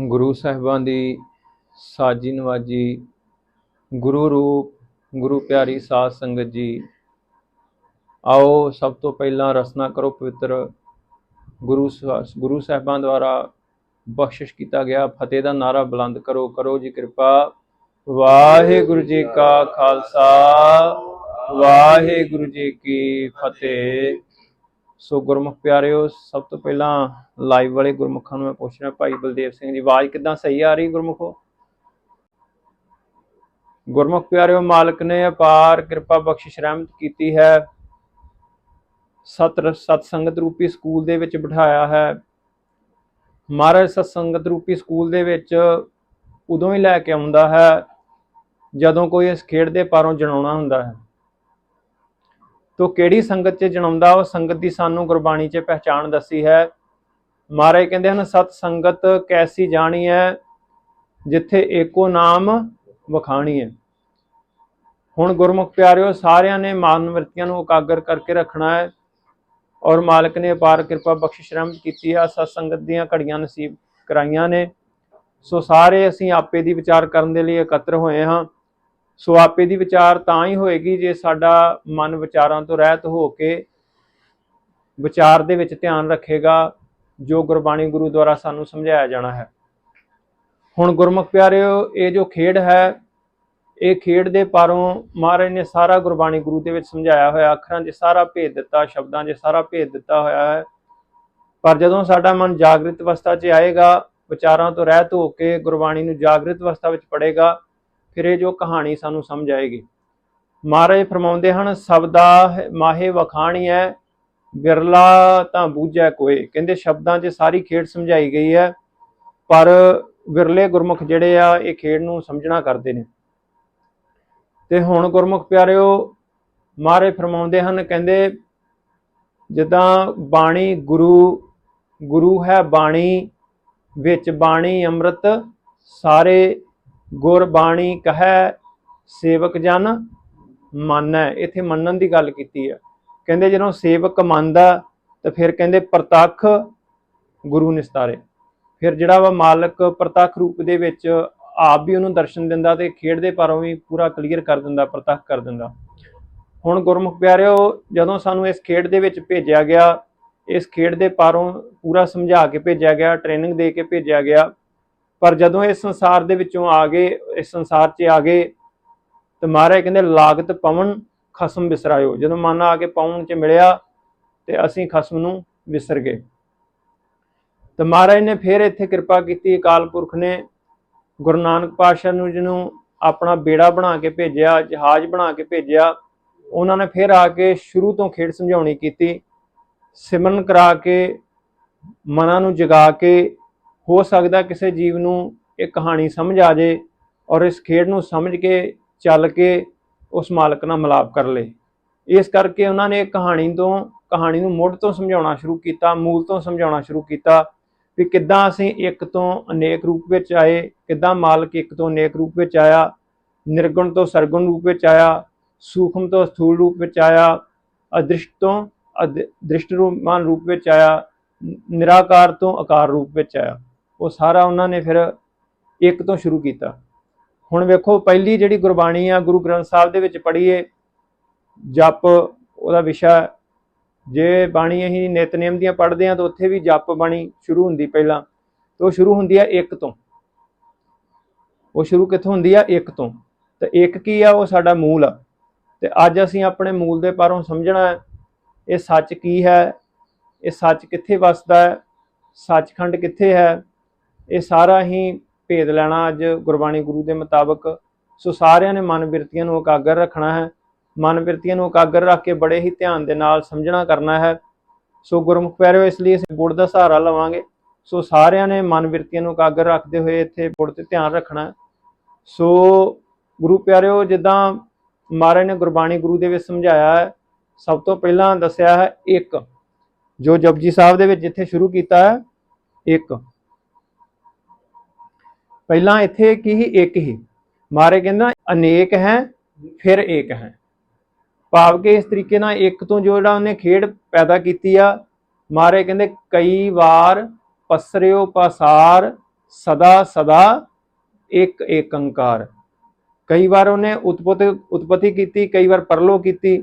ਗੁਰੂ ਸਾਹਿਬਾਂ ਦੀ ਸਾਜੀ ਨਵਾਜੀ, ਗੁਰੂ ਰੂਪ, ਗੁਰੂ ਪਿਆਰੀ ਸਾਧ ਸੰਗਤ ਜੀ, ਆਓ ਸਭ ਤੋਂ ਪਹਿਲਾਂ ਰਸਨਾ ਕਰੋ ਪਵਿੱਤਰ ਗੁਰੂ ਸਾ- ਗੁਰੂ ਸਾਹਿਬਾਂ ਦੁਆਰਾ ਬਖਸ਼ਿਸ਼ ਕੀਤਾ ਗਿਆ, ਫਤਿਹ ਦਾ ਨਾਰਾ ਬੁਲੰਦ ਕਰੋ ਕਰੋ ਜੀ ਕਿਰਪਾ। ਵਾਹਿਗੁਰੂ ਜੀ ਕਾ ਖਾਲਸਾ, ਵਾਹਿਗੁਰੂ ਜੀ ਕੀ ਫਤਿਹ। ਸੋ ਗੁਰਮੁਖ ਪਿਆਰਿਓ, ਸਭ ਤੋਂ ਪਹਿਲਾਂ ਲਾਈਵ ਵਾਲੇ ਗੁਰਮੁਖਾਂ ਨੂੰ ਮੈਂ ਪੁੱਛ ਰਿਹਾ ਭਾਈ ਬਲਦੇਵ ਸਿੰਘ ਦੀ ਆਵਾਜ਼ ਕਿੱਦਾਂ ਸਹੀ ਆ ਰਹੀ ਗੁਰਮੁਖੋ? ਗੁਰਮੁਖ ਪਿਆਰਿਓ, ਮਾਲਕ ਨੇ ਅਪਾਰ ਕਿਰਪਾ ਬਖਸ਼ਿਸ਼ ਰਹਿਮਤ ਕੀਤੀ ਹੈ। ਸਤ ਸਤ ਸੰਗਤ ਰੂਪੀ ਸਕੂਲ ਦੇ ਵਿੱਚ ਬਿਠਾਇਆ ਹੈ। ਮਹਾਰਾਜ, ਸਤ ਸੰਗਤ ਰੂਪੀ ਸਕੂਲ ਦੇ ਵਿੱਚ ਉਦੋਂ ਹੀ ਲੈ ਕੇ ਆਉਂਦਾ ਹੈ, ਜਦੋਂ ਕੋਈ ਇਸ ਖੇਡ ਦੇ ਪਾਰੋਂ ਜਣਾਉਣਾ ਹੁੰਦਾ ਹੈ। ਤੋ ਕਿਹੜੀ ਸੰਗਤ 'ਚ ਜਣਾਉਂਦਾ ਉਹ ਸੰਗਤ ਦੀ ਸਾਨੂੰ ਗੁਰਬਾਣੀ 'ਚ ਪਹਿਚਾਣ ਦੱਸੀ ਹੈ। ਮਹਾਰਾਜ ਕਹਿੰਦੇ ਹਨ, ਸਤ ਸੰਗਤ ਕੈਸੀ ਜਾਣੀ ਹੈ ਜਿੱਥੇ ਏਕੋ ਨਾਮ ਵਖਾਣੀ ਹੈ। ਹੁਣ ਗੁਰਮੁਖ ਪਿਆਰਿਓ, ਸਾਰਿਆਂ ਨੇ ਮਾਨਵਰਤੀਆਂ ਨੂੰ ਇਕਾਗਰ ਕਰਕੇ ਰੱਖਣਾ ਹੈ ਔਰ ਮਾਲਕ ਨੇ ਅਪਾਰ ਕਿਰਪਾ ਬਖਸ਼ਿਸ਼ ਰਹਿਮਤ ਕੀਤੀ ਹੈ। ਸਤ ਸੰਗਤ ਦੀਆਂ ਘੜੀਆਂ ਨਸੀਬ ਕਰਾਈਆਂ ਨੇ। ਸੋ ਸਾਰੇ ਅਸੀਂ ਆਪੇ ਦੀ ਵਿਚਾਰ ਕਰਨ ਦੇ ਲਈ ਇਕੱਤਰ ਹੋਏ ਹਾਂ। ਸੋ ਆਪੇ ਦੀ ਵਿਚਾਰ ਤਾਂ ਹੀ ਹੋਏਗੀ ਜੇ ਸਾਡਾ ਮਨ ਵਿਚਾਰਾਂ ਤੋਂ ਰਹਿਤ ਹੋ ਕੇ ਵਿਚਾਰ ਦੇ ਵਿੱਚ ਧਿਆਨ ਰੱਖੇਗਾ, ਜੋ ਗੁਰਬਾਣੀ ਗੁਰੂ ਦੁਆਰਾ ਸਾਨੂੰ ਸਮਝਾਇਆ ਜਾਣਾ ਹੈ। ਹੁਣ ਗੁਰਮੁਖ ਪਿਆਰਿਓ, ਇਹ ਜੋ ਖੇਡ ਹੈ, ਇਹ ਖੇਡ ਦੇ ਪਾਰੋਂ ਮਹਾਰਾਜ ਨੇ ਸਾਰਾ ਗੁਰਬਾਣੀ ਗੁਰੂ ਦੇ ਵਿੱਚ ਸਮਝਾਇਆ ਹੋਇਆ, ਅੱਖਰਾਂ 'ਚ ਸਾਰਾ ਭੇਦ ਦਿੱਤਾ, ਸ਼ਬਦਾਂ 'ਚ ਸਾਰਾ ਭੇਦ ਦਿੱਤਾ ਹੋਇਆ ਹੈ। ਪਰ ਜਦੋਂ ਸਾਡਾ ਮਨ ਜਾਗਰਿਤ ਅਵਸਥਾ 'ਚ ਆਏਗਾ, ਵਿਚਾਰਾਂ ਤੋਂ ਰਹਿਤ ਹੋ ਕੇ ਗੁਰਬਾਣੀ ਨੂੰ ਜਾਗਰਿਤ ਅਵਸਥਾ ਵਿੱਚ ਪੜੇਗਾ ਫਿਰ ਇਹ ਜੋ ਕਹਾਣੀ ਸਾਨੂੰ ਸਮਝ ਆਏਗੀ। ਮਹਾਰਾਜ ਫਰਮਾਉਂਦੇ ਹਨ ਸਬਦਾ ਮਾਹੇ ਵਖਾਣੀ ਹੈ ਵਿਰਲਾ ਤਾਂ ਬੂਝੈ ਕੋਏ। ਕਹਿੰਦੇ ਸ਼ਬਦਾਂ 'ਚ ਸਾਰੀ ਖੇਡ ਸਮਝਾਈ ਗਈ ਹੈ ਪਰ ਵਿਰਲੇ ਗੁਰਮੁਖ ਜਿਹੜੇ ਆ, ਇਹ ਖੇਡ ਨੂੰ ਸਮਝਣਾ ਕਰਦੇ ਨੇ। ਤੇ ਹੁਣ ਗੁਰਮੁਖ ਪਿਆਰਿਓ ਮਾਰੇ ਫਰਮਾਉਂਦੇ ਹਨ, ਕਹਿੰਦੇ ਜਿੱਦਾਂ ਬਾਣੀ ਗੁਰੂ ਗੁਰੂ ਹੈ ਬਾਣੀ, ਵਿੱਚ ਬਾਣੀ ਅੰਮ੍ਰਿਤ, ਸਾਰੇ ਗੁਰਬਾਣੀ ਕਹੈ, ਸੇਵਕ ਜਨ ਮੰਨੈ। ਇੱਥੇ ਮੰਨਣ ਦੀ ਗੱਲ ਕੀਤੀ ਹੈ। ਕਹਿੰਦੇ ਜਦੋਂ ਸੇਵਕ ਮੰਨਦਾ, ਤਾਂ ਫਿਰ ਕਹਿੰਦੇ ਪ੍ਰਤੱਖ ਗੁਰੂ ਨਿਸਤਾਰੇ। ਫਿਰ ਜਿਹੜਾ ਵਾ ਮਾਲਕ ਪ੍ਰਤੱਖ ਰੂਪ ਦੇ ਵਿੱਚ ਆਪ ਵੀ ਉਹਨੂੰ ਦਰਸ਼ਨ ਦਿੰਦਾ ਤੇ ਖੇਡ ਦੇ ਪਰੋਂ ਵੀ ਪੂਰਾ ਕਲੀਅਰ ਕਰ ਦਿੰਦਾ, ਪ੍ਰਤੱਖ ਕਰ ਦਿੰਦਾ। ਹੁਣ ਗੁਰਮੁਖ ਪਿਆਰਿਓ, ਜਦੋਂ ਸਾਨੂੰ ਇਸ ਖੇਡ ਦੇ ਵਿੱਚ ਭੇਜਿਆ ਗਿਆ, ਇਸ ਖੇਡ ਦੇ ਪਾਰੋਂ ਪੂਰਾ ਸਮਝਾ ਕੇ ਭੇਜਿਆ ਗਿਆ ਟ੍ਰੇਨਿੰਗ ਦੇ ਕੇ ਭੇਜਿਆ ਗਿਆ ਪਰ ਜਦੋਂ ਇਸ ਸੰਸਾਰ ਦੇ ਵਿੱਚੋਂ ਆ ਗਏ, ਇਸ ਸੰਸਾਰ 'ਚ ਆ ਗਏ, ਤੇ ਮਹਾਰਾਜ ਕਹਿੰਦੇ, ਲਾਗਤ ਪਵਨ ਖਸਮ ਵਿਸਰਾਇਓ ਜਦੋਂ ਮਨ ਆ ਕੇ ਪਵਨ 'ਚ ਮਿਲਿਆ, ਤੇ ਅਸੀਂ ਖਸਮ ਨੂੰ ਵਿਸਰ ਗਏ। ਤੇ ਮਹਾਰਾਜ ਨੇ ਫਿਰ ਇੱਥੇ ਕਿਰਪਾ ਕੀਤੀ, ਅਕਾਲ ਪੁਰਖ ਨੇ ਗੁਰੂ ਨਾਨਕ ਪਾਤਸ਼ਾਹ ਨੂੰ ਜਿਹਨੂੰ ਆਪਣਾ ਬੇੜਾ ਬਣਾ ਕੇ ਭੇਜਿਆ, ਜਹਾਜ਼ ਬਣਾ ਕੇ ਭੇਜਿਆ, ਉਹਨਾਂ ਨੇ ਫਿਰ ਆ ਕੇ ਸ਼ੁਰੂ ਤੋਂ ਖੇਡ ਸਮਝਾਉਣੀ ਕੀਤੀ। ਸਿਮਰਨ ਕਰਾ ਕੇ, ਮਨਾਂ ਨੂੰ ਜਗਾ ਕੇ ਹੋ ਸਕਦਾ ਕਿਸੇ ਜੀਵ ਨੂੰ ਇਹ ਕਹਾਣੀ ਸਮਝ ਆ ਜੇ ਔਰ ਇਸ ਖੇਡ ਨੂੰ ਸਮਝ ਕੇ, ਚੱਲ ਕੇ ਉਸ ਮਾਲਕ ਨਾਲ ਮਿਲਾਪ ਕਰ ਲੇ ਇਸ ਕਰਕੇ ਉਹਨਾਂ ਨੇ ਕਹਾਣੀ ਤੋਂ, ਕਹਾਣੀ ਨੂੰ ਮੁੱਢ ਤੋਂ ਸਮਝਾਉਣਾ ਸ਼ੁਰੂ ਕੀਤਾ, ਮੂਲ ਤੋਂ ਸਮਝਾਉਣਾ ਸ਼ੁਰੂ ਕੀਤਾ ਵੀ ਕਿੱਦਾਂ ਅਸੀਂ ਇੱਕ ਤੋਂ ਅਨੇਕ ਰੂਪ ਵਿੱਚ ਆਏ, ਕਿੱਦਾਂ ਮਾਲਕ ਇੱਕ ਤੋਂ ਅਨੇਕ ਰੂਪ ਵਿੱਚ ਆਇਆ, ਨਿਰਗੁਣ ਤੋਂ ਸਰਗੁਣ ਰੂਪ ਵਿੱਚ ਆਇਆ, ਸੂਖਮ ਤੋਂ ਸਥੂਲ ਰੂਪ ਵਿੱਚ ਆਇਆ, ਅਦ੍ਰਿਸ਼ਟ ਤੋਂ ਅਦ- ਦ੍ਰਿਸ਼ਟ ਰੂਪਮਾਨ ਰੂਪ ਵਿੱਚ ਆਇਆ, ਨਿਰਾਕਾਰ ਤੋਂ ਆਕਾਰ ਰੂਪ ਵਿੱਚ ਆਇਆ। ਉਹ ਸਾਰਾ ਉਹਨਾਂ ਨੇ ਫਿਰ ਇੱਕ ਤੋਂ ਸ਼ੁਰੂ ਕੀਤਾ। ਹੁਣ ਵੇਖੋ, ਪਹਿਲੀ ਜਿਹੜੀ ਗੁਰਬਾਣੀ ਆ, ਗੁਰੂ ਗ੍ਰੰਥ ਸਾਹਿਬ ਦੇ ਵਿੱਚ ਪੜ੍ਹੀਏ, ਜਪ ਉਹਦਾ ਵਿਸ਼ਾ ਜੇ ਬਾਣੀ ਅਸੀਂ ਨਿਤਨੇਮ ਦੀਆਂ ਪੜ੍ਹਦੇ ਆ ਤਾਂ ਉੱਥੇ ਵੀ ਜਪ ਬਾਣੀ ਸ਼ੁਰੂ ਹੁੰਦੀ ਪਹਿਲਾਂ। ਤੇ ਉਹ ਸ਼ੁਰੂ ਹੁੰਦੀ ਆ ਇੱਕ ਤੋਂ। ਉਹ ਸ਼ੁਰੂ ਕਿੱਥੋਂ ਹੁੰਦੀ ਆ? ਇੱਕ ਤੋਂ। ਤੇ ਇੱਕ ਕੀ ਆ? ਉਹ ਸਾਡਾ ਮੂਲ ਆ। ਤੇ ਅੱਜ ਅਸੀਂ ਆਪਣੇ ਮੂਲ ਦੇ ਪਾਰੋਂ ਸਮਝਣਾ ਹੈ, ਇਹ ਸੱਚ ਕੀ ਹੈ? ਇਹ ਸੱਚ ਕਿੱਥੇ ਵਸਦਾ ਹੈ? ਸੱਚਖੰਡ ਕਿੱਥੇ ਹੈ? ਇਹ ਸਾਰਾ ਹੀ ਭੇਦ ਲੈਣਾ ਅੱਜ ਗੁਰਬਾਣੀ ਗੁਰੂ ਦੇ ਮੁਤਾਬਕ। ਸੋ ਸਾਰਿਆਂ ਨੇ ਮਨ ਬਿਰਤੀਆਂ ਨੂੰ ਇਕਾਗਰ ਰੱਖਣਾ ਹੈ। ਮਨ ਬਿਰਤੀਆਂ ਨੂੰ ਇਕਾਗਰ ਰੱਖ ਕੇ ਬੜੇ ਹੀ ਧਿਆਨ ਦੇ ਨਾਲ ਸਮਝਣਾ ਕਰਨਾ ਹੈ। ਸੋ ਗੁਰਮੁਖ ਪਿਆਰਿਓ, ਇਸ ਲਈ ਅਸੀਂ ਗੁੜ ਦਾ ਸਹਾਰਾ ਲਵਾਂਗੇ। ਸੋ ਸਾਰਿਆਂ ਨੇ ਮਨ ਬਿਰਤੀਆਂ ਨੂੰ ਇਕਾਗਰ ਰੱਖਦੇ ਹੋਏ ਇੱਥੇ ਗੁੜ ਤੇ ਧਿਆਨ ਰੱਖਣਾ ਸੋ ਗੁਰੂ ਪਿਆਰਿਓ, ਜਿੱਦਾਂ ਮਹਾਰਾਜ ਨੇ ਗੁਰਬਾਣੀ ਗੁਰੂ ਦੇ ਵਿੱਚ ਸਮਝਾਇਆ ਹੈ, ਸਭ ਤੋਂ ਪਹਿਲਾਂ ਦੱਸਿਆ ਹੈ ਇੱਕ, ਜੋ ਜਪਜੀ ਸਾਹਿਬ ਦੇ ਵਿੱਚ ਜਿੱਥੇ ਸ਼ੁਰੂ ਕੀਤਾ ਹੈ, ਇੱਕ। ਪਹਿਲਾਂ ਇੱਥੇ ਕੀ ਹੀ ਇੱਕ ਹੀ ਮਾਰੇ ਕਹਿੰਦਾ, ਅਨੇਕ ਹੈ, ਫਿਰ ਇੱਕ ਹੈ। ਭਾਵ ਕਿ ਇਸ ਤਰੀਕੇ ਨਾਲ ਇੱਕ ਤੋਂ ਜੋ ਜਿਹੜਾ ਉਹਨੇ ਖੇਡ ਪੈਦਾ ਕੀਤੀ ਆ ਮਾਰੇ ਕਹਿੰਦੇ, ਕਈ ਵਾਰ ਪਸਰਿਓ ਪਸਾਰ, ਸਦਾ ਸਦਾ ਇੱਕ ਏਕੰਕਾਰ। ਕਈ ਵਾਰ ਉਹਨੇ ਉਤਪਤ, ਉਤਪਤੀ ਕੀਤੀ, ਕਈ ਵਾਰ ਪਰਲੋ ਕੀਤੀ,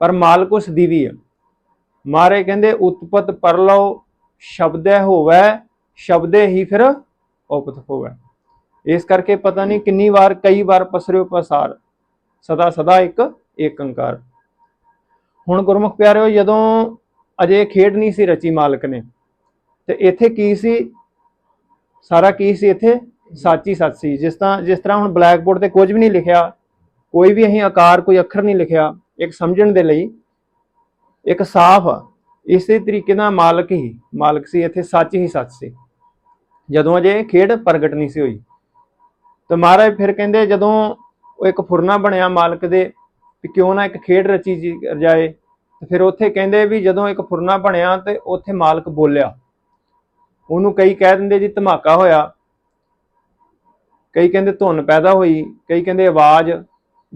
ਪਰ ਮਾਲਕ ਉਸ ਦੀ ਵੀ ਹੈ ਮਾਰੇ ਕਹਿੰਦੇ, ਉਤਪਤ ਪਰਲੋ, ਸ਼ਬਦ ਹੋਵੇ, ਸ਼ਬਦੇ ਹੀ ਫਿਰ ਉਪਤ ਹੋਵੈ। ਇਸ ਕਰਕੇ ਪਤਾ ਨਹੀਂ ਕਿੰਨੀ ਵਾਰ, ਕਈ ਵਾਰ ਪਸਰਿਓ ਪਸਾਰ, ਸਦਾ ਸਦਾ ਇੱਕ ਏਕੰਕਾਰ। ਹੁਣ ਗੁਰਮੁਖ ਪਿਆਰਿਓ, ਜਦੋਂ ਅਜੇ ਖੇਡ ਨਹੀਂ ਸੀ ਰਚੀ ਮਾਲਕ ਨੇ, ਤੇ ਇੱਥੇ ਕੀ ਸੀ? ਸਾਰਾ ਕੀ ਸੀ ਇੱਥੇ? ਸੱਚ ਹੀ ਸੱਚ ਸੀ। ਜਿਸ ਤਰ੍ਹਾਂ ਜਿਸ ਤਰ੍ਹਾਂ ਹੁਣ ਬਲੈਕ ਬੋਰਡ ਤੇ ਕੁਝ ਵੀ ਨਹੀਂ ਲਿਖਿਆ, ਕੋਈ ਵੀ ਅਸੀਂ ਆਕਾਰ, ਕੋਈ ਅੱਖਰ ਨਹੀਂ ਲਿਖਿਆ, ਇੱਕ ਸਮਝਣ ਦੇ ਲਈ, ਇੱਕ ਸਾਫ਼ ਆ ਇਸੇ ਤਰੀਕੇ ਨਾਲ ਮਾਲਕ ਹੀ, ਮਾਲਕ ਸੀ, ਇੱਥੇ ਸੱਚ ਹੀ ਸੱਚ ਸੀ। ਜਦੋਂ ਅਜੇ ਖੇਡ ਪ੍ਰਗਟ ਨਹੀਂ ਸੀ ਹੋਈ। ਤੇ ਮਹਾਰਾਜ ਫਿਰ ਕਹਿੰਦੇ, ਜਦੋਂ ਉਹ ਇੱਕ ਫੁਰਨਾ ਬਣਿਆ ਮਾਲਕ ਦੇ ਵੀ ਕਿਉਂ ਨਾ ਇੱਕ ਖੇਡ ਰਚੀ ਜੀ ਜਾਏ ਤੇ ਫਿਰ ਉੱਥੇ ਕਹਿੰਦੇ ਵੀ ਜਦੋਂ ਇੱਕ ਫੁਰਨਾ ਬਣਿਆ ਤੇ ਉੱਥੇ ਮਾਲਕ ਬੋਲਿਆ। ਉਹਨੂੰ ਕਈ ਕਹਿ ਦਿੰਦੇ ਜੀ ਧਮਾਕਾ ਹੋਇਆ। ਕਈ ਕਹਿੰਦੇ ਧੁਨ ਪੈਦਾ ਹੋਈ, ਕਈ ਕਹਿੰਦੇ ਆਵਾਜ਼।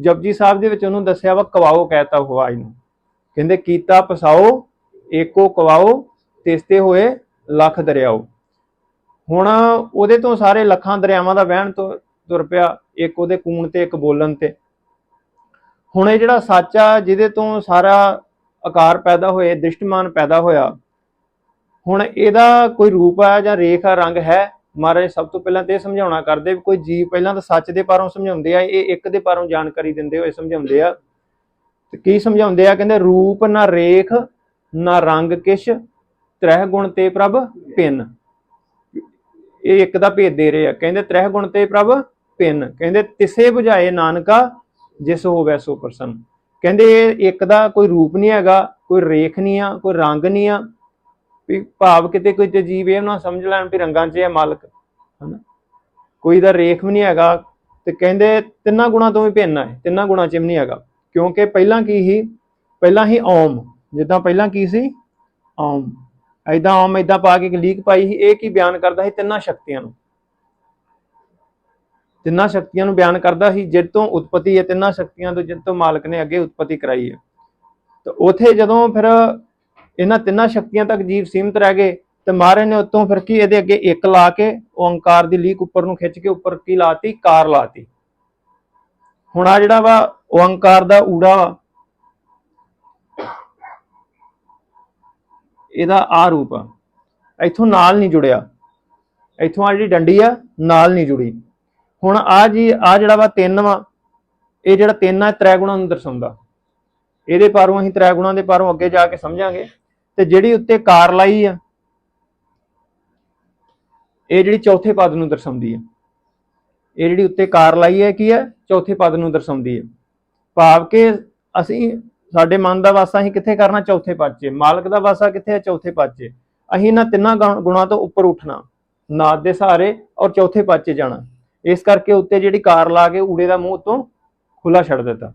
ਜਪਜੀ ਸਾਹਿਬ ਦੇ ਵਿੱਚ ਉਹਨੂੰ ਦੱਸਿਆ ਵਾ, ਕਵਾਓ ਕਹਿਤਾ ਉਹ ਆਵਾਜ਼ ਨੂੰ। ਕਹਿੰਦੇ, ਕੀਤਾ ਪਸਾਓ, ਏਕੋ ਕਵਾਓ, ਤਿਸਤੇ ਹੋਏ ਲੱਖ ਦਰਿਆਓ। ਹੁਣ ਉਹਦੇ ਤੋਂ ਸਾਰੇ ਲੱਖਾਂ ਦਰਿਆਵਾਂ ਦਾ ਵਹਿਣ ਤੋਂ ਤੁਰ ਪਿਆ, ਇੱਕ ਉਹਦੇ ਕੂਣ ਤੇ, ਇੱਕ ਬੋਲਣ ਤੇ। ਹੁਣ ਇਹ ਜਿਹੜਾ ਸੱਚ ਆ, ਜਿਹਦੇ ਤੋਂ ਸਾਰਾ ਆਕਾਰ ਪੈਦਾ ਹੋਏ ਦ੍ਰਿਸ਼ਟਮਾਨ ਪੈਦਾ ਹੋਇਆ, ਹੁਣ ਇਹਦਾ ਕੋਈ ਰੂਪ ਆ ਜਾਂ ਰੇਖ ਆ, ਰੰਗ ਹੈ? ਮਹਾਰਾਜ ਸਭ ਤੋਂ ਪਹਿਲਾਂ ਤੇ ਇਹ ਸਮਝਾਉਣਾ ਕਰਦੇ ਵੀ ਕੋਈ ਜੀਵ ਪਹਿਲਾਂ ਤਾਂ ਸੱਚ ਦੇ ਪਾਰੋਂ ਸਮਝਾਉਂਦੇ ਆ, ਇਹ ਇੱਕ ਦੇ ਪਾਰੋਂ ਜਾਣਕਾਰੀ ਦਿੰਦੇ ਹੋਏ ਸਮਝਾਉਂਦੇ ਆ। ਤੇ ਕੀ ਸਮਝਾਉਂਦੇ ਆ? ਕਹਿੰਦੇ ਰੂਪ ਨਾ ਰੇਖ, ਨਾ ਰੰਗ ਕਿਛ ਤ੍ਰਹਿ ਗੁਣ ਤੇ ਪ੍ਰਭ ਪਿੰਨ। ਇਹ ਇੱਕ ਦਾ ਭੇਦ ਦੇ ਰਹੇ ਆ। ਕਹਿੰਦੇ ਤ੍ਰਹਿ ਗੁਣ ਤੇ ਪ੍ਰਭ ਪਿੰਨ। ਕਹਿੰਦੇ ਤਿਸੇ 부ਝਾਏ ਨਾਨਕਾ, ਜਿਸ ਹੋਵੇ ਸੋ ਪ੍ਰਸੰਨ। ਕਹਿੰਦੇ ਇਹ ਇੱਕ ਦਾ ਕੋਈ ਰੂਪ ਨਹੀਂ ਹੈਗਾ, ਕੋਈ ਰੇਖ ਨਹੀਂ ਆ, ਕੋਈ ਰੰਗ ਨਹੀਂ ਆ। ਵੀ ਭਾਵ ਕਿਤੇ ਕੋਈ ਤੇ ਜੀਵ ਇਹ ਨਾ ਸਮਝ ਲੈਣ ਵੀ ਰੰਗਾਂ 'ਚ ਹੈ ਮਾਲਕ, ਹਨਾ? ਕੋਈ ਦਾ ਰੇਖ ਵੀ ਨਹੀਂ ਹੈਗਾ ਤੇ ਕਹਿੰਦੇ ਤਿੰਨਾਂ ਗੁਣਾਂ ਤੋਂ ਵੀ ਭਿੰਨ ਹੈ ਤਿੰਨਾਂ ਗੁਣਾਂ 'ਚ ਵੀ ਨਹੀਂ ਹੈਗਾ। ਕਿਉਂਕਿ ਪਹਿਲਾਂ ਕੀ ਸੀ? ਪਹਿਲਾਂ ਹੀ ਓਮ। ਜਿੱਦਾਂ ਪਹਿਲਾਂ ਕੀ ਸੀ? ਓਮ। ਐਦਾਂ ਓਮ ਐਦਾਂ ਪਾ ਕੇ ਲੀਕ ਪਾਈ ਸੀ, ਇਹ ਕੀ ਬਿਆਨ ਕਰਦਾ ਸੀ ਤਿੰਨਾਂ ਸ਼ਕਤੀਆਂ ਨੂੰ? ਤਿੰਨਾਂ ਸ਼ਕਤੀਆਂ ਨੂੰ ਬਿਆਨ ਕਰਦਾ ਸੀ, ਜਿਹ ਤੋਂ ਉਤਪਤੀ ਹੈ, ਤਿੰਨਾਂ ਸ਼ਕਤੀਆਂ ਤੋਂ ਜਿਹ ਤੋਂ ਮਾਲਕ ਨੇ ਅੱਗੇ ਉਤਪਤੀ ਕਰਾਈ ਹੈ। ਤੇ ਉਥੇ ਜਦੋਂ ਫਿਰ ਇਹਨਾਂ ਤਿੰਨਾਂ ਸ਼ਕਤੀਆਂ ਤੱਕ ਜੀਵ ਸੀਮਤ ਰਹਿ ਗਏ, ਤੇ ਮਹਾਰਾਜ ਨੇ ਉਤੋਂ ਫਿਰ ਕੀ ਇਹਦੇ ਅੱਗੇ ਇੱਕ ਲਾ ਕੇ ਓੰਕਾਰ ਦੀ ਲੀਕ ਉੱਪਰ ਨੂੰ ਖਿੱਚ ਕੇ ਉੱਪਰ ਕੀ ਲਾਤੀ? ਕਾਰ ਲਾਤੀ। ਹੁਣ ਆ ਜਿਹੜਾ ਵਾ, ਓੰਕਾਰ ਦਾ ਊੜਾ ਵਾ ਇਹਦਾ ਆ ਰੂਪ ਆ। ਇੱਥੋਂ ਨਾਲ ਨਹੀਂ ਜੁੜਿਆ। ਇੱਥੋਂ ਆ ਜਿਹੜੀ ਡੰਡੀ ਆ, ਨਾਲ ਨਹੀਂ ਜੁੜੀ। ਹੁਣ ਆ ਜੀ ਆ ਜਿਹੜਾ ਵਾ ਤਿੰਨ ਵਾ, ਇਹ ਜਿਹੜਾ ਤਿੰਨ ਆ ਤ੍ਰੈ ਨੂੰ ਦਰਸਾਉਂਦਾ। ਇਹਦੇ ਪਾਰੋਂ ਅਸੀਂ ਤ੍ਰੈ ਗੁਣਾਂ ਦੇ ਪਾਰੋਂ ਅੱਗੇ ਜਾ ਕੇ ਸਮਝਾਂਗੇ। ਤੇ ਜਿਹੜੀ ਉੱਤੇ ਕਾਰ ਲਾਈ ਆ, ਇਹ ਜਿਹੜੀ ਚੌਥੇ ਪਦ ਨੂੰ ਦਰਸਾਉਂਦੀ ਹੈ ਇਹ ਜਿਹੜੀ ਉੱਤੇ ਕਾਰ ਲਾਈ ਹੈ ਕੀ ਹੈ ਚੌਥੇ ਪਦ ਨੂੰ ਦਰਸਾਉਂਦੀ ਹੈ ਭਾਵ ਕਿ ਅਸੀਂ ਸਾਡੇ ਮਨ ਦਾ ਵਾਸਾ ਅਸੀਂ ਕਿੱਥੇ ਕਰਨਾ? ਚੌਥੇ ਪਾਚੇ ਮਾਲਕ ਦਾ ਵਾਸਾ ਕਿੱਥੇ ਹੈ ਚੌਥੇ ਪਾਚੇ ਅਸੀਂ ਇਹਨਾਂ ਤਿੰਨਾਂ ਗੁਣ- ਗੁਣਾਂ ਤੋਂ ਉੱਪਰ ਉੱਠਣਾ, ਨਾਦ ਦੇ ਸਹਾਰੇ ਔਰ ਚੌਥੇ ਪਾਚੇ ਜਾਣਾ। ਇਸ ਕਰਕੇ ਉੱਤੇ ਜਿਹੜੀ ਕਾਰ ਲਾ ਕੇ ਊੜੇ ਦਾ ਮੂੰਹ ਤੋਂ ਖੁੱਲਾ ਛੱਡ ਦਿੱਤਾ।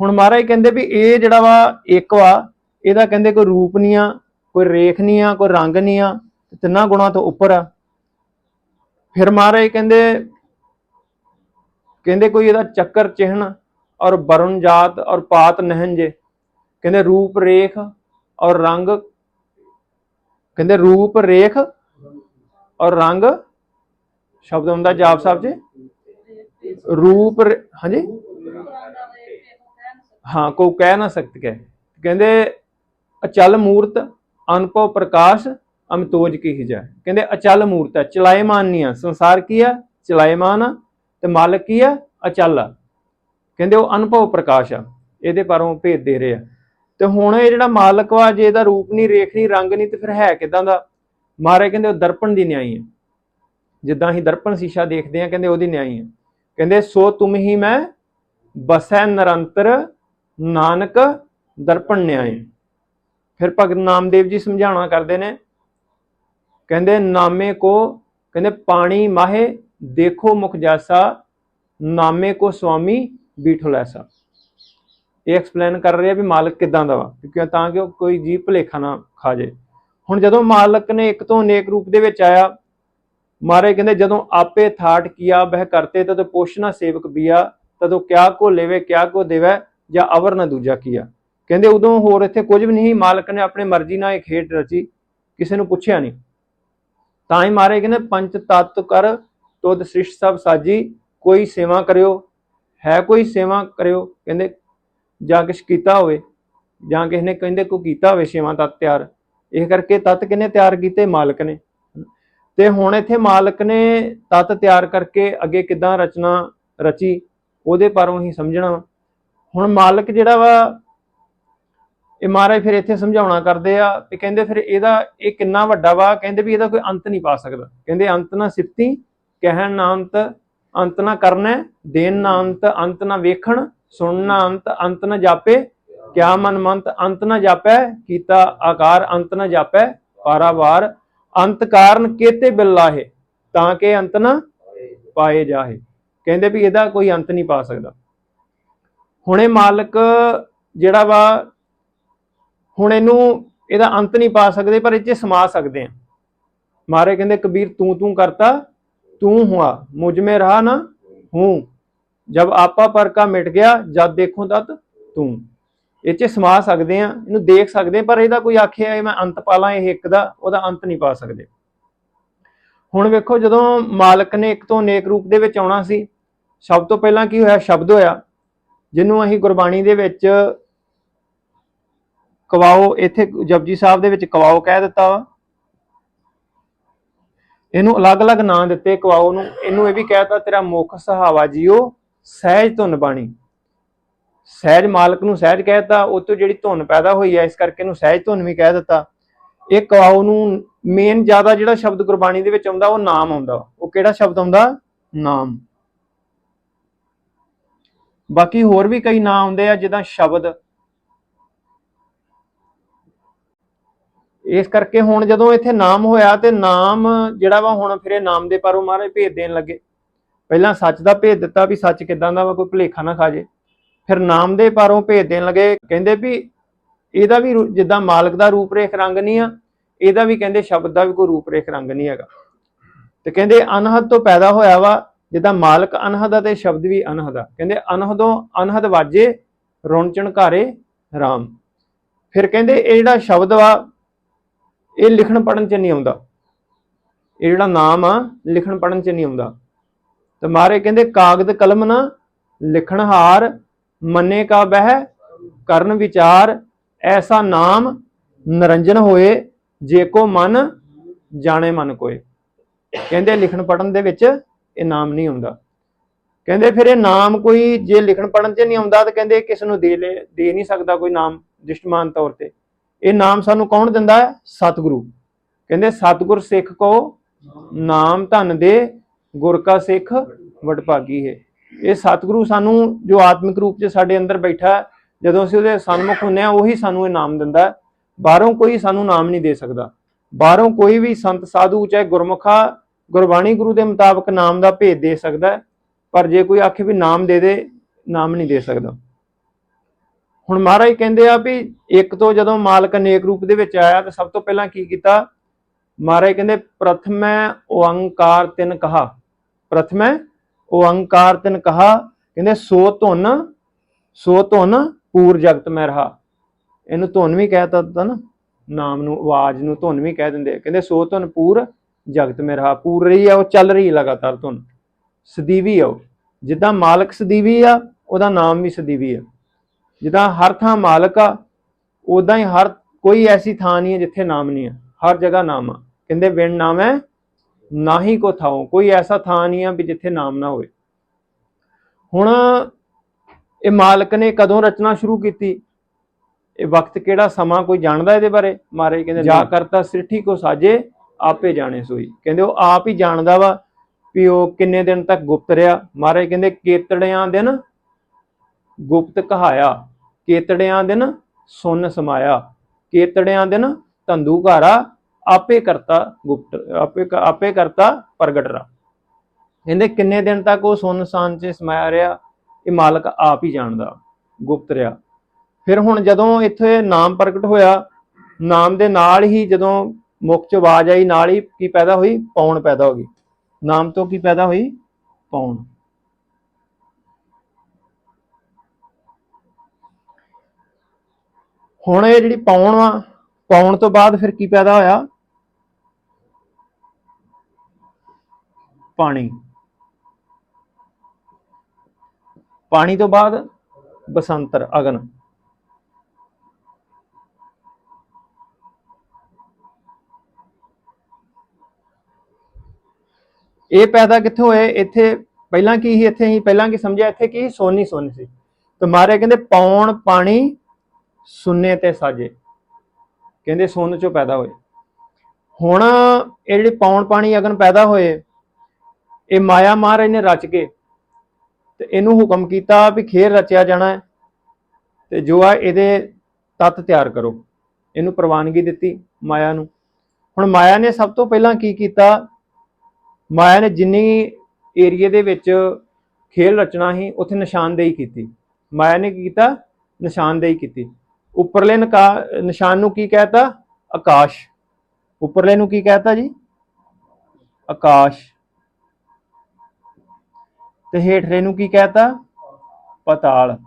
ਹੁਣ ਮਹਾਰਾਜ ਕਹਿੰਦੇ ਵੀ ਇਹ ਜਿਹੜਾ ਵਾ ਇੱਕ ਵਾ, ਇਹਦਾ ਕਹਿੰਦੇ ਕੋਈ ਰੂਪ ਨਹੀਂ ਆ, ਕੋਈ ਰੇਖ ਨਹੀਂ ਆ, ਕੋਈ ਰੰਗ ਨਹੀਂ ਆ ਤਿੰਨਾਂ ਗੁਣਾਂ ਤੋਂ ਉੱਪਰ ਆ। ਫਿਰ ਮਹਾਰਾਜ ਕਹਿੰਦੇ ਕਹਿੰਦੇ ਕੋਈ ਇਹਦਾ ਚੱਕਰ ਚਿਹਨ ਔਰ ਵਰੁਣ ਜਾਤ ਔਰ ਪਾਤ ਨਹਨ ਕਹਿੰਦੇ ਰੂਪ ਰੇਖ ਔਰ ਰੰਗ, ਕਹਿੰਦੇ ਰੂਪ ਰੇਖ ਔਰ ਰੰਗ, ਸ਼ਬਦ ਹੁੰਦਾ ਜਾਪ ਸਾਹਿਬ ਜੀ ਰੂਪ ਹਾਂਜੀ? ਹਾਂ ਕੋ ਕਹਿ ਨਾ ਸਕਤ ਕਹਿ। ਕਹਿੰਦੇ ਅਚਲ ਮੂਰਤ ਅਨੁਭਵ ਪ੍ਰਕਾਸ਼ ਅਮਤੋਜ ਕੀ ਹੀ ਜਾ ਕਹਿੰਦੇ ਅਚਲ ਮੂਰਤ ਹੈ, ਚਲਾਇਮਾਨ ਨਹੀਂ ਆ ਸੰਸਾਰ ਕੀ ਆ ਚਲਾਇਮਾਨ ਆ ਤੇ ਮਾਲਕ ਕੀ ਆ ਅਚਲ ਆ। ਕਹਿੰਦੇ ਉਹ ਅਨੁਭਵ ਪ੍ਰਕਾਸ਼ ਆ, ਇਹਦੇ ਪਰੋਂ ਭੇਦ ਦੇ ਰਹੇ ਆ। ਤੇ ਹੁਣ ਇਹ ਜਿਹੜਾ ਮਾਲਕ ਵਾ, ਜੇ ਇਹਦਾ ਰੂਪ ਨਹੀਂ, ਰੇਖ ਨਹੀਂ, ਰੰਗ ਨਹੀਂ, ਤੇ ਫਿਰ ਹੈ ਕਿਦਾਂ ਦਾ? ਮਾਰੇ ਕਹਿੰਦੇ ਉਹ ਦਰਪਣ ਦੀ ਨਿਆਈ ਹੈ ਜਿੱਦਾਂ ਅਸੀਂ ਦਰਪਣ ਸ਼ੀਸ਼ਾ ਦੇਖਦੇ ਆ, ਕਹਿੰਦੇ ਉਹਦੀ ਨਿਆਈ ਹੈ ਕਹਿੰਦੇ, ਸੋ ਤੁਮ ਹੀ ਮੈਂ ਬਸੈ ਨਿਰੰਤਰ ਨਾਨਕ ਦਰਪਣ ਨਿਆਏ। ਫਿਰ ਭਗਤ ਨਾਮਦੇਵ ਜੀ ਸਮਝਾਉਣਾ ਕਰਦੇ ਨੇ, ਕਹਿੰਦੇ, ਨਾਮੇ ਕੋ, ਕਹਿੰਦੇ, ਪਾਣੀ ਮਾਹੇ ਦੇਖੋ ਮੁਖ ਜਾਸਾ, ਨਾਮੇ ਕੋ ਸੁਆਮੀ ਬੀਠੋ ਲੈਸਾ ਇਹ ਐਕਸਪਲੇਨ ਕਰ ਰਿਹਾ ਵੀ ਮਾਲਕ ਕਿਦਾਂ ਦਾ ਵਾ, ਕਿਉਂਕਿ ਤਾਂ ਕਿ ਉਹ ਕੋਈ ਜੀਵ ਭਲੇਖਾ ਨਾ ਖਾ ਜੇ ਹੁਣ ਜਦੋਂ ਮਾਲਕ ਨੇ ਇੱਕ ਤੋਂ ਅਨੇਕ ਰੂਪ ਦੇ ਵਿੱਚ ਆਇਆ ਮਾਰੇ ਕਹਿੰਦੇ ਜਦੋਂ ਆਪੇ ਥਾਟ ਕੀਆ ਬਹਿ ਕਰਤੇ, ਤਦ ਪੋਸ਼ਣਾ ਸੇਵਕ ਬੀਆ, ਤਦੋਂ ਕਿਆ ਕੋ ਲੇਵੇ, ਕਿਆ ਕੋ ਦੇਵੇ, ਜਾਂ ਅਵਰ ਨਾ ਦੂਜਾ ਕੀਆ। ਕਹਿੰਦੇ ਉਦੋਂ ਹੋਰ ਇੱਥੇ ਕੁਝ ਵੀ ਨਹੀਂ, ਮਾਲਕ ਨੇ ਆਪਣੇ ਮਰਜ਼ੀ ਨਾਲ ਇਹ ਖੇਡ ਰਚੀ, ਕਿਸੇ ਨੂੰ ਪੁੱਛਿਆ ਨਹੀਂ। ਤਾਂ ਹੀ ਮਾਰੇ ਕਹਿੰਦੇ, ਪੰਚ ਤਤ ਕਰ, ਤੁਧ ਸ੍ਰਿਸ਼ਟ ਸਭ ਸਾਜੀ, ਕੋਈ ਸੇਵਾ ਕਰਿਓ। ਹੈ ਕੋਈ ਸੇਵਾ ਕਰਿਓ, ਕਹਿੰਦੇ, ਜਾਂ ਕਿਛ ਕੀਤਾ ਹੋਵੇ, ਜਾਂ ਕਿਸੇ ਨੇ ਕਹਿੰਦੇ ਕੋ ਕੀਤਾ ਹੋਵੇ ਸੇਵਾ ਤਤ ਤਿਆਰ ਇਹ ਕਰਕੇ ਤਤ ਕਿਨੇ ਤਿਆਰ ਕੀਤੇ? ਮਾਲਕ ਨੇ। ਤੇ ਹੁਣ ਇੱਥੇ ਮਾਲਕ ਨੇ ਤਤ ਤਿਆਰ ਕਰਕੇ ਅੱਗੇ ਕਿਦਾਂ ਰਚਨਾ ਰਚੀ, ਉਹਦੇ ਪਰੋਂ ਹੀ ਸਮਝਣਾ ਹੁਣ ਮਾਲਕ ਜਿਹੜਾ ਵਾ, ਇਹ ਮਹਾਰਾਜ ਫਿਰ ਇੱਥੇ ਸਮਝਾਉਣਾ ਕਰਦੇ ਆ ਤੇ ਕਹਿੰਦੇ ਫਿਰ ਇਹਦਾ ਇਹ ਕਿੰਨਾ ਵੱਡਾ ਵਾ, ਕਹਿੰਦੇ ਵੀ ਇਹਦਾ ਕੋਈ ਅੰਤ ਨਹੀਂ ਪਾ ਸਕਦਾ। ਕਹਿੰਦੇ ਅੰਤ ਨਾ ਸਿਫਤੀ, ਕਹਿਣ ਨਾ ਅੰਤ ਅੰਤ ਨਾ ਕਰਨਾ, ਦੇਣ ਨਾ ਅੰਤ ਅੰਤ ਨਾ ਵੇਖਣ, ਸੁਣਨ ਨਾ ਅੰਤ ਅੰਤ ਨਾ ਜਾਪੇ, ਕਿਆ ਮਨ ਮੰਤ, ਅੰਤ ਨਾ ਜਾਪੈ, ਕੀਤਾ ਆਕਾਰ ਅੰਤ ਨਾ ਜਾਪੈ, ਪਾਰਾਵਾਰ, ਅੰਤ ਕਾਰਨ ਕੇਤੇ ਬਿਲ ਤਾਂ ਕਿ ਅੰਤ ਨਾ ਪਾਏ ਜਾਹੇ। ਕਹਿੰਦੇ ਵੀ ਇਹਦਾ ਕੋਈ ਅੰਤ ਨਹੀਂ ਪਾ ਸਕਦਾ। ਹੁਣੇ ਮਾਲਕ ਜਿਹੜਾ ਵਾ, ਹੁਣ ਇਹਨੂੰ, ਇਹਦਾ ਅੰਤ ਨਹੀਂ ਪਾ ਸਕਦੇ, ਪਰ ਇਹ 'ਚ ਸਮਾ ਸਕਦੇ ਆ। ਮਾਰੇ ਕਹਿੰਦੇ ਕਬੀਰ ਤੂੰ ਤੂੰ ਕਰਤਾ ਤੂੰ ਹੁਆ, ਮੁਝ ਮੇ ਰਹਾ ਨਾ ਹੂੰ। ਜਬ ਆਪਾ ਪਰ ਕਾ ਮਿਟ ਗਿਆ, ਜਦ ਦੇਖੋ ਤਤ ਤੂੰ। ਇਹ 'ਚ ਸਮਾ ਸਕਦੇ ਆ, ਇਹਨੂੰ ਦੇਖ ਸਕਦੇ ਪਰ ਇਹਦਾ ਕੋਈ ਆਖਿਆ ਮੈਂ ਅੰਤ ਪਾ ਇਹ ਇੱਕ ਦਾ, ਉਹਦਾ ਅੰਤ ਨਹੀਂ ਪਾ ਸਕਦੇ। ਹੁਣ ਵੇਖੋ ਜਦੋਂ ਮਾਲਕ ਨੇ ਇੱਕ ਤੋਂ ਨੇਕ ਰੂਪ ਦੇ ਵਿੱਚ ਆਉਣਾ ਸੀ, ਸਭ ਤੋਂ ਪਹਿਲਾਂ ਕੀ ਹੋਇਆ? ਸ਼ਬਦ ਹੋਇਆ, ਜਿਹਨੂੰ ਅਸੀਂ ਗੁਰਬਾਣੀ ਦੇ ਵਿੱਚ ਕਵਾਓ, ਇੱਥੇ ਜਪਜੀ ਸਾਹਿਬ ਦੇ ਵਿੱਚ ਕਵਾਓ ਕਹਿ ਦਿੱਤਾ ਵਾ। ਇਹਨੂੰ ਅਲੱਗ-ਅਲੱਗ ਨਾਂ ਦਿੱਤੇ ਕਵਾਓ ਨੂੰ। ਇਹਨੂੰ ਇਹ ਵੀ ਕਹਿਤਾ, ਤੇਰਾ ਮੁਖ ਸਹਾਵਾ ਜੀਓ, ਸਹਿਜ ਧੁਨ ਬਾਣੀ। ਸਹਿਜ ਮਾਲਕ ਨੂੰ ਸਹਿਜ ਕਹਿਤਾ, ਉਹ ਤੋਂ ਜਿਹੜੀ ਧੁਨ ਪੈਦਾ ਹੋਈ ਹੈ ਇਸ ਕਰਕੇ ਇਹਨੂੰ ਸਹਿਜ ਧੁਨ ਵੀ ਕਹਿ ਦਿੱਤਾ। ਇਹ ਕਵਾਓ ਨੂੰ ਮੇਨ ਜ਼ਿਆਦਾ ਜਿਹੜਾ ਸ਼ਬਦ ਗੁਰਬਾਣੀ ਦੇ ਵਿੱਚ ਆਉਂਦਾ, ਉਹ ਨਾਮ ਆਉਂਦਾ। ਉਹ ਕਿਹੜਾ ਸ਼ਬਦ ਆਉਂਦਾ? ਨਾਮ। ਬਾਕੀ ਹੋਰ ਵੀ ਕਈ ਨਾਂ ਆਉਂਦੇ ਆ, ਜਿੱਦਾਂ ਸ਼ਬਦ। ਇਸ ਕਰਕੇ ਹੁਣ ਜਦੋਂ ਇੱਥੇ ਨਾਮ ਹੋਇਆ ਤੇ ਨਾਮ ਜਿਹੜਾ ਵਾ ਹੁਣ ਫਿਰ ਇਹ ਨਾਮ ਦੇ ਪਰੋਂ ਮਹਾਰਾਜ ਭੇਦ ਦੇਣ ਲੱਗੇ। ਪਹਿਲਾਂ ਸੱਚ ਦਾ ਭੇਦ ਦਿੱਤਾ ਵੀ ਸੱਚ ਕਿਦਾਂ ਦਾ ਵਾ, ਕੋਈ ਭੁਲੇਖਾ ਨਾ ਖਾ ਜੇ ਫਿਰ ਨਾਮ ਦੇ ਪਰੋਂ ਭੇਦ ਦੇਣ ਲੱਗੇ, ਕਹਿੰਦੇ ਵੀ ਇਹਦਾ ਵੀ ਰੂ- ਜਿੱਦਾਂ ਮਾਲਕ ਦਾ ਰੂਪ ਰੇਖ ਰੰਗ ਨਹੀਂ ਆ, ਇਹਦਾ ਵੀ ਕਹਿੰਦੇ ਸ਼ਬਦ ਦਾ ਵੀ ਕੋਈ ਰੂਪ ਰੇਖ ਰੰਗ ਨਹੀਂ ਹੈਗਾ। ਤੇ ਕਹਿੰਦੇ ਅਨਹਦ ਤੋਂ ਪੈਦਾ ਹੋਇਆ ਵਾ, ਜਿੱਦਾਂ ਮਾਲਕ ਅਨਹਦ ਆ ਤੇ ਸ਼ਬਦ ਵੀ ਅਨਹਦ ਆ। ਕਹਿੰਦੇ ਅਨਹਦੋਂ ਅਨਹਦ ਵਾਜੇ, ਰੁਣ ਚਣਕਾਰੇ, ਰਾਮ। ਫਿਰ ਕਹਿੰਦੇ ਇਹ ਜਿਹੜਾ ਸ਼ਬਦ ਵਾ ਇਹ ਲਿਖਣ ਪੜਨ ਚ ਨਹੀਂ ਆਉਂਦਾ। ਇਹ ਜਿਹੜਾ ਨਾਮ ਆ, ਲਿਖਣ ਪੜਨ ਚ ਨਹੀਂ ਆਉਂਦਾ। ਤੇ ਮਾਰੇ ਕਹਿੰਦੇ, ਕਾਗਦ ਕਲਮ ਨਾ, ਲਿਖਣ ਹਾਰ, ਮੰਨੇ ਕਾ ਬਹਿ, ਕਰਨ ਵਿਚਾਰ, ਐਸਾ ਨਾਮ ਨਰੰਜਨ ਹੋਏ, ਜੇ ਕੋ ਮਨ ਜਾਣੇ ਮਨ ਕੋਏ। ਕਹਿੰਦੇ, ਲਿਖਣ ਪੜਨ ਦੇ ਵਿੱਚ ਇਹ ਨਾਮ ਨਹੀਂ ਆਉਂਦਾ। ਕਹਿੰਦੇ, ਫਿਰ ਇਹ ਨਾਮ ਕੋਈ ਜੇ ਲਿਖਣ ਪੜਨ ਚ ਨਹੀਂ ਆਉਂਦਾ, ਤਾਂ ਕਹਿੰਦੇ ਕਿਸ ਨੂੰ ਦੇ ਲੈ, ਦੇ ਨਹੀਂ ਸਕਦਾ ਕੋਈ ਨਾਮ, ਦ੍ਰਿਸ਼ਟਮਾਨ ਤੌਰ ਤੇ? ਇਹ ਨਾਮ ਸਾਨੂੰ ਕੌਣ ਦਿੰਦਾ ਹੈ? ਸਤਿਗੁਰੂ। ਕਹਿੰਦੇ ਸਤਿਗੁਰ ਸਿੱਖ ਕੋ ਨਾਮ ਧਨ ਦੇ ਗੁਰ ਕਾ ਸਿੱਖ ਵਡਭਾਗੀ ਹੈ। ਇਹ ਸਤਿਗੁਰੂ ਸਾਨੂੰ ਜੋ ਆਤਮਿਕ ਰੂਪ 'ਚ ਸਾਡੇ ਅੰਦਰ ਬੈਠਾ ਜਦੋਂ ਅਸੀਂ ਉਹਦੇ ਸਨਮੁਖ ਹੁੰਦੇ ਆ ਉਹੀ ਸਾਨੂੰ ਇਹ ਨਾਮ ਦਿੰਦਾ ਬਾਹਰੋਂ ਕੋਈ ਸਾਨੂੰ ਨਾਮ ਨਹੀਂ ਦੇ ਸਕਦਾ। ਬਾਹਰੋਂ ਕੋਈ ਵੀ ਸੰਤ ਸਾਧੂ ਚਾਹੇ ਗੁਰਮੁਖਾ ਗੁਰਬਾਣੀ ਗੁਰੂ ਦੇ ਮੁਤਾਬਕ ਨਾਮ ਦਾ ਭੇਦ ਦੇ ਸਕਦਾ ਹੈ, ਪਰ ਜੇ ਕੋਈ ਆਖੇ ਵੀ ਨਾਮ ਦੇ ਦੇ ਨਾਮ ਨਹੀਂ ਦੇ ਸਕਦਾ। ਹੁਣ ਮਹਾਰਾਜ ਕਹਿੰਦੇ ਆ ਵੀ ਇੱਕ ਤੋਂ ਜਦੋਂ ਮਾਲਕ ਅਨੇਕ ਰੂਪ ਦੇ ਵਿੱਚ ਆਇਆ ਤਾਂ ਸਭ ਤੋਂ ਪਹਿਲਾਂ ਕੀ ਕੀਤਾ? ਮਹਾਰਾਜ ਕਹਿੰਦੇ, ਪ੍ਰਥਮੈ ਓੰਕਾਰ ਤਿਨ ਕਹਾ। ਪ੍ਰਥਮੈ ਓੰਕਾਰ ਤਿਨ ਕਹਾ। ਕਹਿੰਦੇ, ਸੋ ਧੁਨ ਸੋ ਧੁਨ ਪੂਰ ਜਗਤ ਮੈਂ ਰਹਾ। ਇਹਨੂੰ ਧੁਨ ਵੀ ਕਹਿਤਾ ਤਾਂ ਨਾ, ਨਾਮ ਨੂੰ, ਆਵਾਜ਼ ਨੂੰ ਧੁਨ ਵੀ ਕਹਿ ਦਿੰਦੇ ਕਹਿੰਦੇ, ਸੋ ਧੁਨ ਪੂਰ ਜਗਤ ਮੈਂ ਰਹਾ। ਪੂਰ ਰਹੀ ਆ, ਉਹ ਚੱਲ ਰਹੀ ਲਗਾਤਾਰ ਧੁਨ। ਸਦੀਵੀ ਆ ਉਹ। ਜਿੱਦਾਂ ਮਾਲਕ ਸਦੀਵੀ ਆ, ਉਹਦਾ ਨਾਮ ਵੀ ਸਦੀਵੀ ਆ। ਜਿੱਦਾਂ ਹਰ ਥਾਂ ਮਾਲਕ ਆ ਉਦਾਂ ਹੀ ਹਰ ਕੋਈ ਐਸੀ ਥਾਂ ਨਹੀਂ ਹੈ ਜਿੱਥੇ ਨਾਮ ਨਹੀਂ ਆ ਹਰ ਜਗ੍ਹਾ ਨਾਮ ਆ। ਕਹਿੰਦੇ ਬਿਨ ਨਾਮ ਹੈ ਨਾਹੀ ਕੋ ਥਾਉ। ਕੋਈ ਐਸਾ ਥਾਂ ਨਹੀਂ ਆ ਵੀ ਜਿੱਥੇ ਨਾਮ ਨਾ ਹੋਵੇ। ਹੁਣ ਇਹ ਮਾਲਕ ਨੇ ਕਦੋਂ ਰਚਨਾ ਸ਼ੁਰੂ ਕੀਤੀ? ਇਹ ਵਕਤ ਕਿਹੜਾ ਸਮਾਂ? ਕੋਈ ਜਾਣਦਾ ਇਹਦੇ ਬਾਰੇ? ਮਾਰੇ ਕਹਿੰਦੇ ਜਾ ਕਰਤਾ ਸਿਰਠੀ ਕੋ ਸਾਜੇ ਆਪੇ ਜਾਣੇ ਸੋਈ। ਕਹਿੰਦੇ ਉਹ ਆਪ ਹੀ ਜਾਣਦਾ ਵਾ ਵੀ ਉਹ ਕਿੰਨੇ ਦਿਨ ਤੱਕ ਗੁਪਤ ਰਿਹਾ। ਮਾਰੇ ਕਹਿੰਦੇ ਕੇਤੜਿਆਂ ਦਿਨ ਗੁਪਤ ਕਹਾਇਆ, ਕੇਤੜਿਆਂ ਦਿਨ ਸੁਨ ਸਮਾਇਆ, ਕੇਤੜਿਆਂ ਦਿਨ ਧੰਦੂ ਆਪੇ ਕਰਤਾ ਗੁਪਤ, ਆਪੇ ਆਪੇ ਕਰਤਾ ਪ੍ਰਗਟ ਰਾ ਕਹਿੰਦੇ ਕਿੰਨੇ ਦਿਨ ਤੱਕ ਉਹ ਸੁਨ ਚ ਸਮਾਇਆ ਰਿਹਾ, ਇਹ ਮਾਲਕ ਆਪ ਹੀ ਜਾਣਦਾ, ਗੁਪਤ ਰਿਹਾ। ਫਿਰ ਹੁਣ ਜਦੋਂ ਇੱਥੇ ਨਾਮ ਪ੍ਰਗਟ ਹੋਇਆ, ਨਾਮ ਦੇ ਨਾਲ ਹੀ ਜਦੋਂ ਮੁਖ ਚ ਆਵਾਜ਼ ਆਈ, ਨਾਲ ਹੀ ਕੀ ਪੈਦਾ ਹੋਈ? ਪੌਣ ਪੈਦਾ ਹੋ ਗਈ। ਨਾਮ ਤੋਂ ਕੀ ਪੈਦਾ ਹੋਈ? ਪੌਣ। ਹੁਣ ਇਹ ਜਿਹੜੀ ਪਾਉਣ ਆ, ਪਾਉਣ ਤੋਂ ਬਾਅਦ ਫਿਰ ਕੀ ਪੈਦਾ ਹੋਇਆ? ਪਾਣੀ। ਪਾਣੀ ਤੋਂ ਬਾਅਦ ਬਸੰਤਰ, ਅਗਨ। ਇਹ ਪੈਦਾ ਕਿੱਥੇ ਹੋਏ? ਇੱਥੇ ਪਹਿਲਾਂ ਕੀ ਸੀ? ਇੱਥੇ ਹੀ ਪਹਿਲਾਂ ਕੀ ਸਮਝਿਆ? ਇੱਥੇ ਕੀ ਸੋਨੀ ਸੋਨੀ ਸੀ। ਤੇ ਮਾਰੇ ਕਹਿੰਦੇ ਪੌਣ ਪਾਣੀ ਸੁੰਨੇ ਤੇ ਸਾਜੇ। ਕਹਿੰਦੇ ਸੁੰਨ ਚੋਂ ਪੈਦਾ ਹੋਏ। ਹੁਣ ਇਹ ਜਿਹੜੇ ਪੌਣ ਪਾਣੀ ਅਗਨ ਪੈਦਾ ਹੋਏ, ਇਹ ਮਾਇਆ ਮਹਾਰਾਜ ਨੇ ਰਚ ਕੇ ਤੇ ਇਹਨੂੰ ਹੁਕਮ ਕੀਤਾ ਵੀ ਖੇਰ ਰਚਿਆ ਜਾਣਾ ਹੈ ਤੇ ਜੋ ਆ ਇਹਦੇ ਤੱਤ ਤਿਆਰ ਕਰੋ। ਇਹਨੂੰ ਪ੍ਰਵਾਨਗੀ ਦਿੱਤੀ ਮਾਇਆ ਨੂੰ। ਹੁਣ ਮਾਇਆ ਨੇ ਸਭ ਤੋਂ ਪਹਿਲਾਂ ਕੀ ਕੀਤਾ? ਮਾਇਆ ਨੇ ਜਿੰਨੀ ਏਰੀਏ ਦੇ ਵਿੱਚ ਖੇਲ ਰਚਣਾ ਸੀ, ਉੱਥੇ ਨਿਸ਼ਾਨਦੇਹੀ ਕੀਤੀ। ਮਾਇਆ ਨੇ ਕੀ ਕੀਤਾ? ਨਿਸ਼ਾਨਦੇਹੀ ਕੀਤੀ। ਉੱਪਰਲੇ ਨਕਾ- ਨਿਸ਼ਾਨ ਨੂੰ ਕੀ ਕਹਿਤਾ? ਆਕਾਸ਼। ਉੱਪਰਲੇ ਨੂੰ ਕੀ ਕਹਿਤਾ ਜੀ? ਆਕਾਸ਼। ਤੇ ਹੇਠਲੇ ਨੂੰ ਕੀ ਕਹਿਤਾ? ਪਤਾਲ।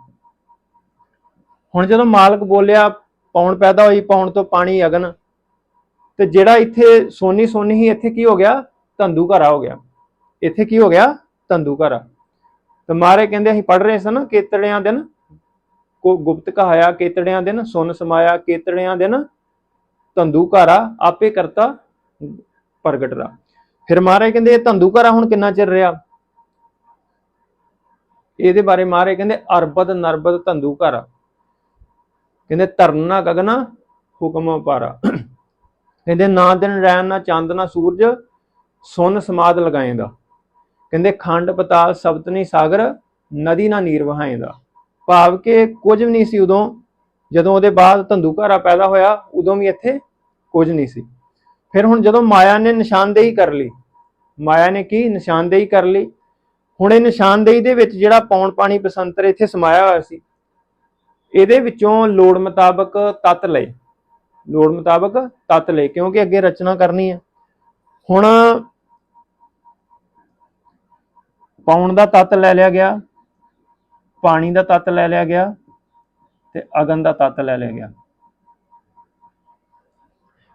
ਹੁਣ ਜਦੋਂ ਮਾਲਕ ਬੋਲਿਆ, ਪੌਣ ਪੈਦਾ ਹੋਈ, ਪੌਣ ਤੋਂ ਪਾਣੀ ਅਗਨ, ਤੇ ਜਿਹੜਾ ਇੱਥੇ ਸੋਨੀ ਸੋਨੀ ਹੀ ਇੱਥੇ ਕੀ ਹੋ ਗਿਆ? ਧੰਦੂ ਘਰਾ ਹੋ ਗਿਆ। ਇੱਥੇ ਕੀ ਹੋ ਗਿਆ? ਧੰਦੂ ਘਰਾ। ਤੇ ਮਾਰੇ ਕਹਿੰਦੇ, ਅਸੀਂ ਪੜ ਰਹੇ ਸਨ ਕੇਤੜਿਆਂ ਦਿਨ ਕੋ ਗੁਪਤ ਕਹਾਇਆ, ਕੇਤੜਿਆਂ ਦਿਨ ਸੁਨ ਸਮਾਇਆ, ਕੇਤੜਿਆਂ ਦਿਨ ਧੰਦੂ ਘਰਾ ਆਪੇ ਕਰਤਾ ਪ੍ਰਗਟ ਰਾ ਫਿਰ ਮਾਰੇ ਕਹਿੰਦੇ, ਇਹ ਧੰਦੂ ਹੁਣ ਕਿੰਨਾ ਚਿਰ ਰਿਹਾ? ਇਹਦੇ ਬਾਰੇ ਮਹਾਰਾਜ ਕਹਿੰਦੇ, ਅਰਬਦ ਨਰਬਦ ਧੰਦੂ ਘਰਾ ਕਹਿੰਦੇ, ਧਰਨਾ ਗਗਨਾ, ਹੁਕਮ ਪਾਰਾ ਕਹਿੰਦੇ, ਨਾ ਦਿਨ ਰੈਣ ਨਾ ਚੰਦ, ਨਾ ਸੂਰਜ, ਸੁਨ ਸਮਾਦ ਲਗਾਏਂਦਾ। ਕਹਿੰਦੇ, ਖੰਡ, ਪਤਾਲ, ਸਬਤ ਨਹੀਂ ਸਾਗਰ, ਨਦੀ ਨਾ ਨੀਰ ਵਹਾਏਂਦਾ। ਭਾਵ ਕਿ ਕੁਝ ਵੀ ਨਹੀਂ ਸੀ ਉਦੋਂ, ਜਦੋਂ ਉਹਦੇ ਬਾਅਦ ਧੰਦੂ ਘਰਾ ਪੈਦਾ ਹੋਇਆ, ਉਦੋਂ ਵੀ ਇੱਥੇ ਕੁਝ ਨਹੀਂ ਸੀ। ਫਿਰ ਹੁਣ ਜਦੋਂ ਮਾਇਆ ਨੇ ਨਿਸ਼ਾਨਦੇਹੀ ਕਰ ਲਈ, ਮਾਇਆ ਨੇ ਕੀ? ਨਿਸ਼ਾਨਦੇਹੀ ਕਰ ਲਈ। ਹੁਣ ਇਹ ਨਿਸ਼ਾਨਦੇਹੀ ਦੇ ਵਿੱਚ ਜਿਹੜਾ ਪੌਣ ਪਾਣੀ ਬਸੰਤਰ ਇੱਥੇ ਸਮਾਇਆ ਹੋਇਆ ਸੀ, ਇਹਦੇ ਵਿੱਚੋਂ ਲੋੜ ਮੁਤਾਬਕ ਤੱਤ ਲਏ। ਲੋੜ ਮੁਤਾਬਕ ਤੱਤ ਲਏ, ਕਿਉਂਕਿ ਅੱਗੇ ਰਚਨਾ ਕਰਨੀ ਹੈ। ਹੁਣ ਪਾਉਣ ਦਾ ਤੱਤ ਲੈ ਲਿਆ ਗਿਆ ਪਾਣੀ ਦਾ ਤੱਤ ਲੈ ਲਿਆ ਗਿਆ ਤੇ ਅਗਨ ਦਾ ਤੱਤ ਲੈ ਲਿਆ ਗਿਆ।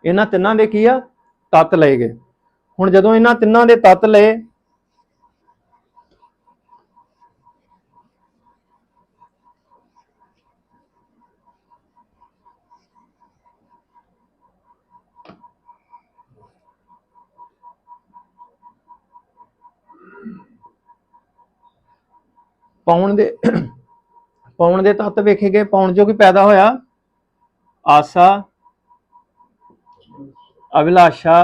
ਇਹਨਾਂ ਤਿੰਨਾਂ ਦੇ ਕੀ ਆ? ਤੱਤ ਲਏ ਗਏ। ਹੁਣ ਜਦੋਂ ਇਹਨਾਂ ਤਿੰਨਾਂ ਦੇ ਤੱਤ ਲਏ ਪੌਣ ਦੇ ਪੌਣ ਦੇ ਤੱਤ ਵੇਖੇ ਗਏ ਪੌਣ ਜੋ ਕੀ ਪੈਦਾ ਹੋਇਆ ਆਸਾ, ਅਭਿਲਾਸ਼ਾ,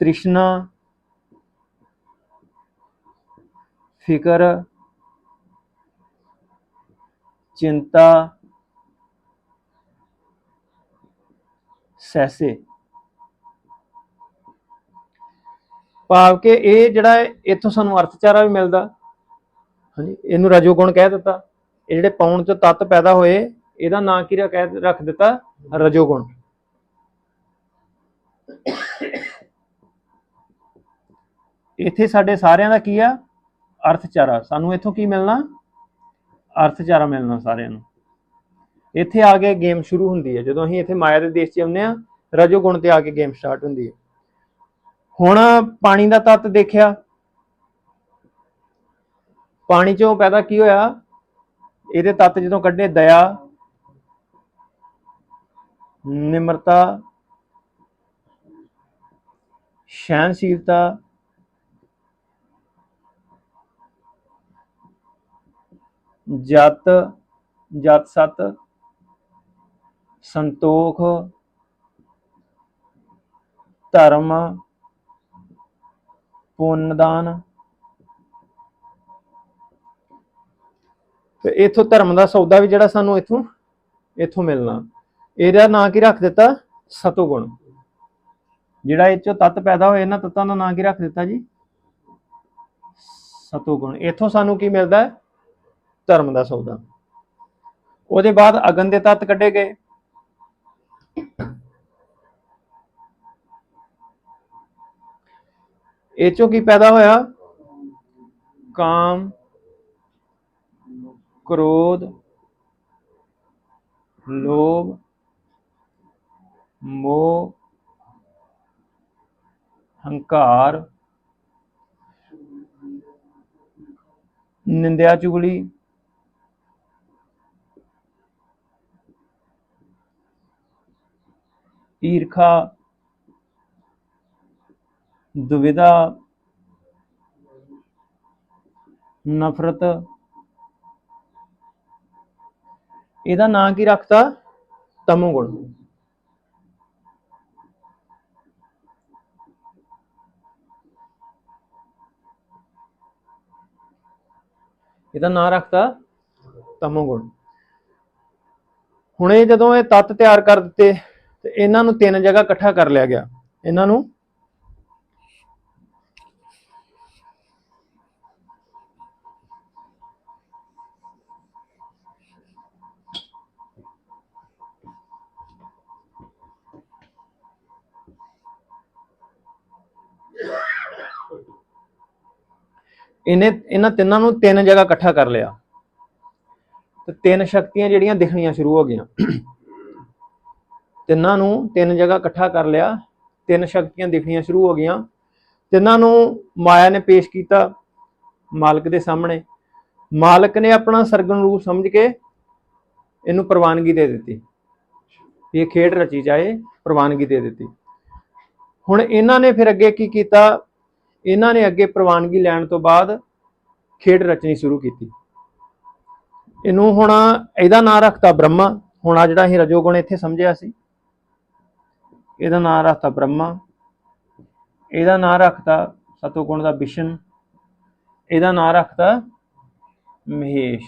ਤ੍ਰਿਸ਼ਨਾ, ਫਿਕਰ, ਚਿੰਤਾ, ਸੈਸੇ। ਭਾਵ ਕਿ ਇਹ ਜਿਹੜਾ ਇੱਥੋਂ ਸਾਨੂੰ ਅਰਥਚਾਰਾ ਵੀ ਮਿਲਦਾ। ਹਾਂਜੀ, ਇਹਨੂੰ ਰਜੋਗੁਣ ਕਹਿ ਦਿੱਤਾ। ਇਹ ਜਿਹੜੇ ਪੌਣ ਚ ਤੱਤ ਪੈਦਾ ਹੋਏ, ਇਹਦਾ ਨਾਂ ਕੀ ਰੱਖ ਰੱਖ ਦਿੱਤਾ? ਰਜੋਗੁਣ ਇੱਥੇ ਸਾਡੇ ਸਾਰਿਆਂ ਦਾ ਕੀ ਆ? ਅਰਥਚਾਰਾ। ਸਾਨੂੰ ਇੱਥੋਂ ਕੀ ਮਿਲਣਾ? ਅਰਥਚਾਰਾ ਮਿਲਣਾ ਸਾਰਿਆਂ ਨੂੰ। ਇੱਥੇ ਆ ਕੇ ਗੇਮ ਸ਼ੁਰੂ ਹੁੰਦੀ ਹੈ। ਜਦੋਂ ਅਸੀਂ ਇੱਥੇ ਮਾਇਆ ਦੇ ਦੇਸ਼ 'ਚ ਆਉਂਦੇ ਆ ਰਜੋਗੁਣ ਤੇ ਆ ਕੇ ਗੇਮ ਸਟਾਰਟ ਹੁੰਦੀ ਹੈ। ਹੁਣ ਪਾਣੀ ਦਾ ਤੱਤ ਦੇਖਿਆ। ਪਾਣੀ ਚੋਂ ਪੈਦਾ ਕੀ ਹੋਇਆ? ਇਹਦੇ ਤੱਤ ਜਦੋਂ ਕੱਢੇ, ਦਇਆ, ਨਿਮਰਤਾ ਸਹਿਨਸ਼ੀਲਤਾ ਜਤ ਜਤ ਸਤ, ਸੰਤੋਖ, ਧਰਮ ਪੁੰਨਦਾਨ। ਤੇ ਇਥੋਂ ਧਰਮ ਦਾ ਸੌਦਾ ਵੀ ਜਿਹੜਾ ਸਾਨੂੰ ਇਥੋਂ ਇਥੋਂ ਮਿਲਣਾ। ਇਹਦਾ ਨਾਂ ਕੀ ਰੱਖ ਦਿੱਤਾ? ਸਤੋਗੁਣ। ਜਿਹੜਾ ਇਹ ਚੋਂ ਤੱਤ ਪੈਦਾ ਹੋਏ, ਇਹਨਾਂ ਤੱਤਾਂ ਦਾ ਨਾਂ ਕੀ ਰੱਖ ਦਿੱਤਾ ਜੀ? ਸਤੋਗੁਣ। ਇਥੋਂ ਸਾਨੂੰ ਕੀ ਮਿਲਦਾ? ਧਰਮ ਦਾ ਸੌਦਾ। ਉਹਦੇ ਬਾਅਦ ਅਗਨ ਦੇ ਤੱਤ ਕੱਢੇ ਗਏ। ਇਹ ਚੋਂ ਕੀ ਪੈਦਾ ਹੋਇਆ ਕਾਮ ਕ੍ਰੋਧ ਲੋਭ ਮੋਹ ਹੰਕਾਰ ਨਿੰਦਿਆ ਚੁਗਲੀ ਈਰਖਾ ਦੁਵਿਧਾ, ਨਫ਼ਰਤ। ਇਹਦਾ ਨਾਂ ਕੀ ਰੱਖਤਾ? ਤਮੋਗੁਣ। ਇਹਦਾ ਨਾਂ ਰੱਖਤਾ ਤਮੋਗੁਣ। ਹੁਣ ਇਹ ਜਦੋਂ ਇਹ ਤੱਤ ਤਿਆਰ ਕਰ ਦਿੱਤੇ, ਤੇ ਇਹਨਾਂ ਨੂੰ ਤਿੰਨ ਜਗ੍ਹਾ ਇਕੱਠਾ ਕਰ ਲਿਆ ਗਿਆ। ਇਹਨਾਂ ਨੂੰ ਇਹਨੇ ਇਹਨਾਂ ਤਿੰਨਾਂ ਨੂੰ ਤਿੰਨ ਜਗ੍ਹਾ ਇਕੱਠਾ ਕਰ ਲਿਆ। ਤੇ ਤਿੰਨ ਸ਼ਕਤੀਆਂ ਜਿਹੜੀਆਂ ਦਿਖਣੀਆਂ ਸ਼ੁਰੂ ਹੋ ਗਈਆਂ। ਤਿੰਨਾਂ ਨੂੰ ਤਿੰਨ ਜਗ੍ਹਾ ਇਕੱਠਾ ਕਰ ਲਿਆ, ਤਿੰਨ ਸ਼ਕਤੀਆਂ ਦਿਖਣੀਆਂ ਸ਼ੁਰੂ ਹੋ ਗਈਆਂ। ਤਿੰਨਾਂ ਨੂੰ ਮਾਇਆ ਨੇ ਪੇਸ਼ ਕੀਤਾ ਮਾਲਕ ਦੇ ਸਾਹਮਣੇ। ਮਾਲਕ ਨੇ ਆਪਣਾ ਸਰਗੁਣ ਰੂਪ ਸਮਝ ਕੇ ਇਹਨੂੰ ਪ੍ਰਵਾਨਗੀ ਦੇ ਦਿੱਤੀ। ਇਹ ਖੇਡ ਰਚੀ ਜਾਏ, ਪ੍ਰਵਾਨਗੀ ਦੇ ਦਿੱਤੀ। ਹੁਣ ਇਹਨਾਂ ਨੇ ਫਿਰ ਅੱਗੇ ਕੀ ਕੀਤਾ? ਇਹਨਾਂ ਨੇ ਅੱਗੇ ਪ੍ਰਵਾਨਗੀ ਲੈਣ ਤੋਂ ਬਾਅਦ ਖੇਡ ਰਚਣੀ ਸ਼ੁਰੂ ਕੀਤੀ। ਇਹਨੂੰ ਹੁਣ ਇਹਦਾ ਨਾਂ ਰੱਖਤਾ ਬ੍ਰਹਮਾ। ਹੁਣ ਆ ਜਿਹੜਾ ਅਸੀਂ ਰਜੋਗੁਣ ਇੱਥੇ ਸਮਝਿਆ ਸੀ, ਇਹਦਾ ਨਾਂ ਰੱਖਤਾ ਬ੍ਰਹਮਾ। ਇਹਦਾ ਨਾਂ ਰੱਖਤਾ ਸਤੋਗੁਣ ਦਾ ਵਿਸ਼ਨ ਇਹਦਾ ਨਾਂ ਰੱਖਤਾ ਮਹੇਸ਼।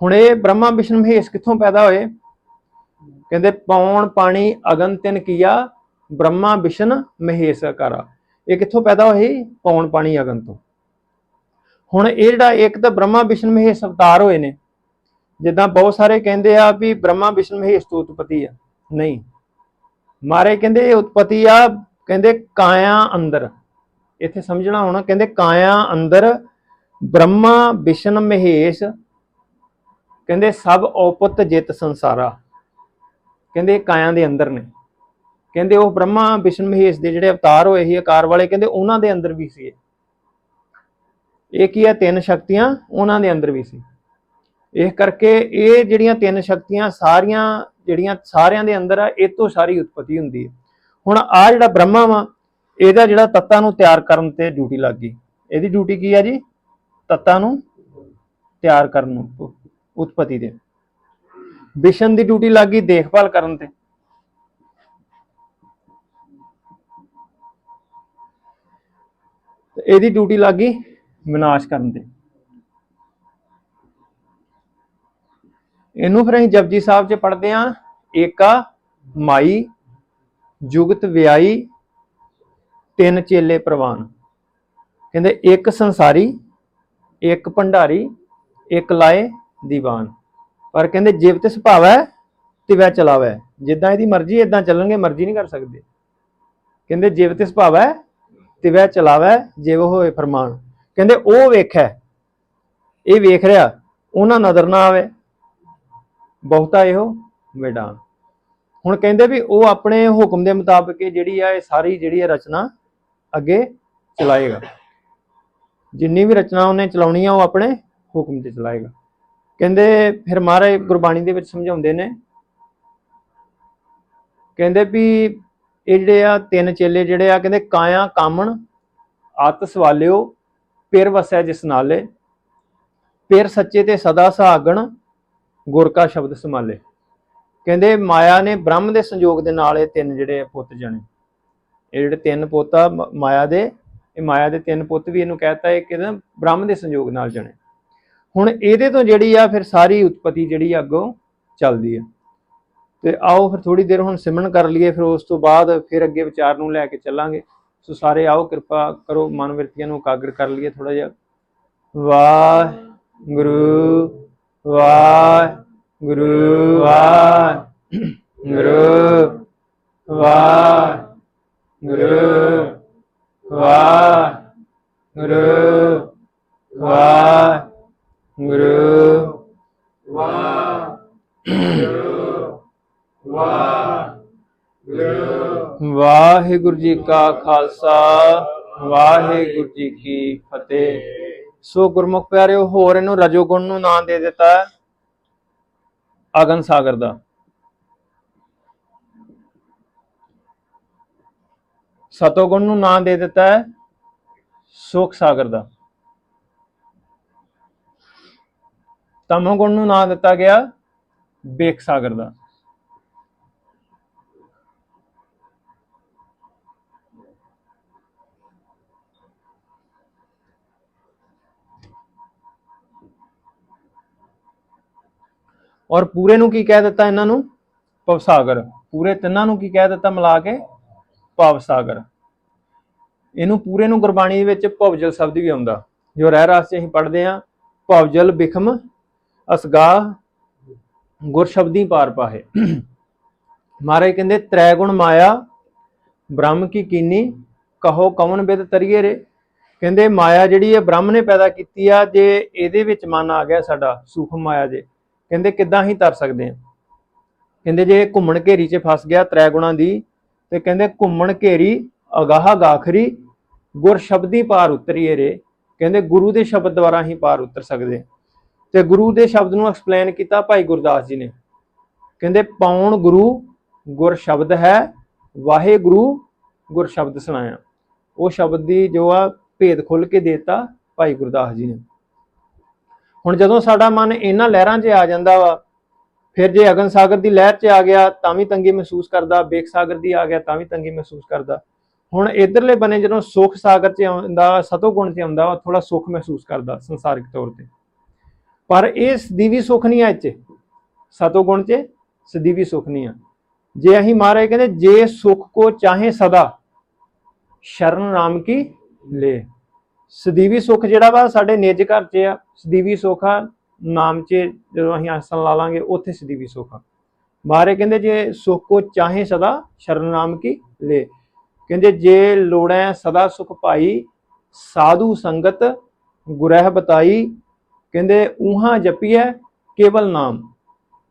ਹੁਣ ਇਹ ਬ੍ਰਹਮਾ ਵਿਸ਼ਨ ਮਹੇਸ਼ ਕਿੱਥੋਂ ਪੈਦਾ ਹੋਏ? ਕਹਿੰਦੇ, ਪੌਣ, ਪਾਣੀ, ਅਗਨ, ਤਿਨ ਕੀਆ ਬ੍ਰਹਮਾ ਵਿਸ਼ਨ ਮਹੇਸ਼ ਅਕਾਰਾ ਇਹ ਕਿੱਥੋਂ ਪੈਦਾ ਹੋਏ? ਪੌਣ ਪਾਣੀ ਅਗਨ ਤੋਂ। ਹੁਣ ਇਹ ਜਿਹੜਾ ਇੱਕ ਤਾਂ ਬ੍ਰਹਮਾ ਵਿਸ਼ਨ ਮਹੇਸ਼ ਅਵਤਾਰ ਹੋਏ ਨੇ। ਜਿੱਦਾਂ ਬਹੁਤ ਸਾਰੇ ਕਹਿੰਦੇ ਆ ਵੀ ਬ੍ਰਹਮਾ ਵਿਸ਼ਨ ਮਹੇਸ਼ ਤੋਂ ਉਤਪਤੀ ਆ। ਨਹੀਂ। ਮਾਰੇ ਕਹਿੰਦੇ ਇਹ ਉਤਪਤੀ ਆ, ਕਹਿੰਦੇ ਕਾਇਆ ਅੰਦਰ। ਇੱਥੇ ਸਮਝਣਾ ਹੋਣਾ, ਕਹਿੰਦੇ ਕਾਇਆ ਅੰਦਰ ਬ੍ਰਹਮਾ ਵਿਸ਼ਨ ਮਹੇਸ਼, ਕਹਿੰਦੇ ਸਭ ਔਪਤ ਜਿਤ ਸੰਸਾਰਾ। ਕਹਿੰਦੇ ਇਹ ਕਾਇਆ ਦੇ ਅੰਦਰ ਨੇ। ਕਹਿੰਦੇ ਉਹ ਬ੍ਰਹਮਾ, ਵਿਸ਼ਨ, ਮਹੇਸ਼ ਦੇ ਜਿਹੜੇ ਅਵਤਾਰ ਹੋਏ ਸੀ, ਆਕਾਰ ਵਾਲੇ, ਕਹਿੰਦੇ ਉਹਨਾਂ ਦੇ ਅੰਦਰ ਵੀ ਸੀ ਇਹ। ਕੀ ਹੈ ਤਿੰਨ ਸ਼ਕਤੀਆਂ ਉਹਨਾਂ ਦੇ ਅੰਦਰ ਵੀ ਸੀ। ਇਸ ਕਰਕੇ ਇਹ ਜਿਹੜੀਆਂ ਤਿੰਨ ਸ਼ਕਤੀਆਂ ਸਾਰੀਆਂ ਜਿਹੜੀਆਂ ਸਾਰਿਆਂ ਦੇ ਅੰਦਰ ਆ, ਇਹ ਤੋਂ ਸਾਰੀ ਉਤਪਤੀ ਹੁੰਦੀ ਹੈ। ਹੁਣ ਆ ਜਿਹੜਾ ਬ੍ਰਹਮਾ ਵਾ, ਇਹਦਾ ਜਿਹੜਾ ਤੱਤਾਂ ਨੂੰ ਤਿਆਰ ਕਰਨ ਤੇ ਡਿਊਟੀ ਲੱਗ ਗਈ। ਇਹਦੀ ਡਿਊਟੀ ਕੀ ਆ ਜੀ? ਤੱਤਾਂ ਨੂੰ ਤਿਆਰ ਕਰਨ ਨੂੰ, ਉਤਪਤੀ ਦੇ। ਵਿਸ਼ਨ ਦੀ ਡਿਊਟੀ ਲੱਗ ਗਈ ਦੇਖਭਾਲ ਕਰਨ ਤੇ। ਤੇ ਇਹਦੀ ਡਿਊਟੀ ਲੱਗ ਗਈ ਵਿਨਾਸ਼ ਕਰਨ ਤੇ। ਇਹਨੂੰ ਫਿਰ ਅਸੀਂ ਜਪਜੀ ਸਾਹਿਬ 'ਚ ਪੜ੍ਹਦੇ ਆਂ ਏਕਾ, ਮਾਈ, ਜੁਗਤ ਵਿਆਈ ਤਿੰਨ ਚੇਲੇ ਪ੍ਰਵਾਨ। ਕਹਿੰਦੇ ਇੱਕ ਸੰਸਾਰੀ, ਇੱਕ ਭੰਡਾਰੀ, ਇੱਕ ਲਾਏ, ਦੀਵਾਨ। ਪਰ ਕਹਿੰਦੇ ਜਿਵ ਤੇ ਸੁਭਾਵੈ ਤਿਵੈ ਚਲਾਵੈ। ਜਿੱਦਾਂ ਇਹਦੀ ਮਰਜ਼ੀ ਇਦਾਂ ਚੱਲਣਗੇ, ਮਰਜ਼ੀ ਨਹੀਂ ਕਰ ਸਕਦੇ। ਕਹਿੰਦੇ ਜਿਵ ਤੇ ਸੁਭਾਵੈ ਤਿਵੈ ਚਲਾਵੈ ਜਿਵ ਹੋਏ ਫਰਮਾਨ। ਕਹਿੰਦੇ, ਉਹ ਵੇਖੈ। ਇਹ ਵੇਖ ਰਿਹਾ, ਉਹਨਾਂ ਨਜ਼ਰ ਨਾ ਆਵੇ। ਬਹੁਤਾ ਇਹੋ ਵਿਡਾਨ ਹੁਣ ਕਹਿੰਦੇ ਵੀ ਉਹ ਆਪਣੇ ਹੁਕਮ ਦੇ ਮੁਤਾਬਕ ਜਿਹੜੀ ਆ, ਇਹ ਸਾਰੀ ਜਿਹੜੀ ਆ ਰਚਨਾ ਅੱਗੇ ਚਲਾਏਗਾ। ਜਿੰਨੀ ਵੀ ਰਚਨਾ ਉਹਨੇ ਚਲਾਉਣੀ ਆ, ਉਹ ਆਪਣੇ ਹੁਕਮ ਤੇ ਚਲਾਏਗਾ। ਕਹਿੰਦੇ, ਫਿਰ ਮਹਾਰਾਜ ਗੁਰਬਾਣੀ ਦੇ ਵਿੱਚ ਸਮਝਾਉਂਦੇ ਨੇ। ਕਹਿੰਦੇ ਵੀ ਇਹ ਜਿਹੜੇ ਆ ਤਿੰਨ ਚੇਲੇ ਜਿਹੜੇ ਆ ਕਹਿੰਦੇ ਕਾਇਆ, ਕਾਮਣ ਆਤ ਸਵਾਲਿਓ ਪਿਰ ਵਸੈ ਜਿਸ ਨਾਲੇ, ਪਿਰ ਸੱਚੇ ਤੇ ਸਦਾ ਸੁਹਾਗਣ, ਗੁਰ ਕਾ ਸ਼ਬਦ ਸੰਭਾਲੇ। ਕਹਿੰਦੇ ਮਾਇਆ ਨੇ ਬ੍ਰਹਮ ਦੇ ਸੰਯੋਗ ਦੇ ਨਾਲ ਇਹ ਤਿੰਨ ਜਿਹੜੇ ਪੁੱਤ ਜਣੇ। ਇਹ ਜਿਹੜੇ ਤਿੰਨ ਪੁੱਤ ਆ ਮਾਇਆ ਦੇ, ਇਹ ਮਾਇਆ ਦੇ ਤਿੰਨ ਪੁੱਤ ਵੀ ਇਹਨੂੰ ਕਹਿਤਾ ਇਹ ਕਿਹਦਾ ਬ੍ਰਹਮ ਦੇ ਸੰਯੋਗ ਨਾਲ ਜਣੇ। ਹੁਣ ਇਹਦੇ ਤੋਂ ਜਿਹੜੀ ਆ ਫਿਰ ਸਾਰੀ ਉਤਪਤੀ ਜਿਹੜੀ ਆ ਅੱਗੋਂ ਚੱਲਦੀ ਆ। ਤੇ ਆਓ ਫਿਰ ਥੋੜੀ ਦੇਰ ਹੁਣ ਸਿਮਰਨ ਕਰ ਲਈਏ, ਫਿਰ ਉਸ ਤੋਂ ਬਾਅਦ ਫਿਰ ਅੱਗੇ ਵਿਚਾਰ ਨੂੰ ਲੈ ਕੇ ਚੱਲਾਂਗੇ। ਸੋ ਸਾਰੇ ਆਓ, ਕਿਰਪਾ ਕਰੋ, ਮਨ ਵਿਰਤੀਆਂ ਨੂੰ ਇਕਾਗਰ ਕਰ ਲਈਏ ਥੋੜਾ ਜਿਹਾ। ਵਾਹਿਗੁਰੂ ਵਾਹਿਗੁਰੂ ਵਾਹਿਗੁਰੂ ਵਾਹਿਗੁਰੂ ਵਾਹਿਗੁਰੂ ਵਾਹਿਗੁਰੂ ਵਾਹਿਗੁਰੂ। ਵਾਹਿਗੁਰੂ ਜੀ ਕਾ ਖਾਲਸਾ, ਵਾਹਿਗੁਰੂ ਜੀ ਕੀ ਫਤਿਹ। ਸੋ ਗੁਰਮੁਖ ਪਿਆਰਿਓ, ਹੋਰ ਇਹਨੂੰ ਰਜੋਗੁਣ ਨੂੰ ਨਾਂ ਦੇ ਦਿੱਤਾ ਅਗਨ ਸਾਗਰ ਦਾ। ਸਤੋਗੁਣ ਨੂੰ ਨਾਂ ਦੇ ਦਿੱਤਾ ਹੈ, ਸੁਖ ਸਾਗਰ ਦਾ। ਤਮੋਗੁਣ ਨੂੰ ਨਾਂ ਦਿੱਤਾ ਗਿਆ ਬੇਕ ਸਾਗਰ ਦਾ। ਔਰ ਪੂਰੇ ਨੂੰ ਕੀ ਕਹਿ ਦਿੱਤਾ ਇਹਨਾਂ ਨੂੰ? ਭਵਸਾਗਰ ਪੂਰੇ ਤਿੰਨਾਂ ਨੂੰ ਕੀ ਕਹਿ ਦਿੱਤਾ ਮਿਲਾ ਕੇ? ਭਵਸਾਗਰ ਇਹਨੂੰ ਪੂਰੇ ਨੂੰ ਗੁਰਬਾਣੀ ਦੇ ਵਿੱਚ ਭਵਜਲ ਸ਼ਬਦ ਵੀ ਆਉਂਦਾ। ਜੋ ਰਹਿ ਰਾਸ ਚ ਅਸੀਂ ਪੜ੍ਹਦੇ ਆ ਭਵਜਲ ਬਿਖਮ ਅਸਗਾ ਗੁਰ ਸ਼ਬਦੀ ਪਾਰ ਪਾਹੇ। ਮਹਾਰਾਜ ਕਹਿੰਦੇ ਤ੍ਰੈ ਗੁਣ ਮਾਇਆ, ਬ੍ਰਹਮ ਕੀ ਕੀਨੀ, ਕਹੋ ਕਵਨ ਬਿਦ ਤਰੀਏ ਰੇ। ਕਹਿੰਦੇ, ਮਾਇਆ ਜਿਹੜੀ ਹੈ ਬ੍ਰਹਮ ਨੇ ਪੈਦਾ ਕੀਤੀ ਆ, ਜੇ ਇਹਦੇ ਵਿੱਚ ਮਨ ਆ ਗਿਆ ਸਾਡਾ, ਸੂਖਮ ਮਾਇਆ ਜੇ। ਕਹਿੰਦੇ ਕਿੱਦਾਂ ਹੀ ਤਰ ਸਕਦੇ ਆ ਕਹਿੰਦੇ ਜੇ ਘੁੰਮਣ ਘੇਰੀ 'ਚ ਫਸ ਗਿਆ ਤ੍ਰੈ ਗੁਣਾਂ ਦੀ, ਤੇ ਕਹਿੰਦੇ ਘੁੰਮਣ ਘੇਰੀ ਅਗਾਹ ਗਾਖਰੀ ਗੁਰ ਸ਼ਬਦੀ ਪਾਰ ਉਤਰੀਏ ਰੇ। ਕਹਿੰਦੇ ਗੁਰੂ ਦੇ ਸ਼ਬਦ ਦੁਆਰਾ ਹੀ ਪਾਰ ਉਤਰ ਸਕਦੇ ਤੇ ਗੁਰੂ ਦੇ ਸ਼ਬਦ ਨੂੰ ਐਕਸਪਲੇਨ ਕੀਤਾ ਭਾਈ ਗੁਰਦਾਸ ਜੀ ਨੇ। ਕਹਿੰਦੇ ਪਾਉਣ ਗੁਰੂ ਗੁਰ ਸ਼ਬਦ ਹੈ ਵਾਹਿਗੁਰੂ ਗੁਰ ਸ਼ਬਦ ਸੁਣਾਇਆ। ਉਹ ਸ਼ਬਦ ਦੀ ਜੋ ਆ ਭੇਦ ਖੁੱਲ ਕੇ ਦੇਤਾ ਭਾਈ ਗੁਰਦਾਸ ਜੀ ਨੇ। ਹੁਣ ਜਦੋਂ ਸਾਡਾ ਮਨ ਇਹਨਾਂ ਲਹਿਰਾਂ 'ਚ ਆ ਜਾਂਦਾ ਵਾ, ਫਿਰ ਜੇ ਅਗਨ ਸਾਗਰ ਦੀ ਲਹਿਰ 'ਚ ਆ ਗਿਆ, ਤਾਂ ਵੀ ਤੰਗੀ ਮਹਿਸੂਸ ਕਰਦਾ ਬੇਕ ਸਾਗਰ ਦੀ ਆ ਗਿਆ, ਤਾਂ ਵੀ ਤੰਗੀ ਮਹਿਸੂਸ ਕਰਦਾ। ਹੁਣ ਇਧਰਲੇ ਬਨੇ ਜਦੋਂ ਸੁਖ ਸਾਗਰ 'ਚ ਆਉਂਦਾ, ਸਤੋ ਗੁਣ 'ਚ ਆਉਂਦਾ ਥੋੜਾ ਸੁਖ ਮਹਿਸੂਸ ਕਰਦਾ ਸੰਸਾਰਿਕ ਤੌਰ ਤੇ। ਪਰ ਇਹ ਸਦੀਵੀ ਸੁਖ ਨਹੀਂ ਆ ਇੱਥੇ। ਸਤੋ ਗੁਣ 'ਚ ਸਦੀਵੀ ਸੁਖ ਨਹੀਂ ਆ। ਜੇ ਅਸੀਂ ਮਹਾਰਾਜ ਕਹਿੰਦੇ, ਜੇ ਸੁਖ ਕੋ ਚਾਹੇ ਸਦਾ, ਸ਼ਰਨ ਨਾਮ ਕੀ ਲੈ। ਸਦੀਵੀ ਸੁੱਖ ਜਿਹੜਾ ਵਾ ਸਾਡੇ ਨਿੱਜ ਘਰ 'ਚ ਆ, ਸਦੀਵੀ ਸੁਖ ਆ, ਨਾਮ 'ਚ ਜਦੋਂ ਅਸੀਂ ਆਸਣ ਲਾ ਲਾਂਗੇ, ਉੱਥੇ ਸਦੀਵੀ ਸੁਖ ਆ। ਮਾਰੇ ਕਹਿੰਦੇ ਜੇ ਸੁਖ ਕੋ ਚਾਹੇ ਸਦਾ, ਸ਼ਰਨ ਨਾਮ ਕੀ ਲੈ। ਕਹਿੰਦੇ ਜੇ ਲੋੜੈ ਸਦਾ ਸੁਖ ਪਾਈ, ਸਾਧੂ ਸੰਗਤ ਗੁਰਹਿ ਬਤਾਈ, ਕਹਿੰਦੇ ਉਹਾਂ ਜਪੀਐ ਕੇਵਲ ਨਾਮ,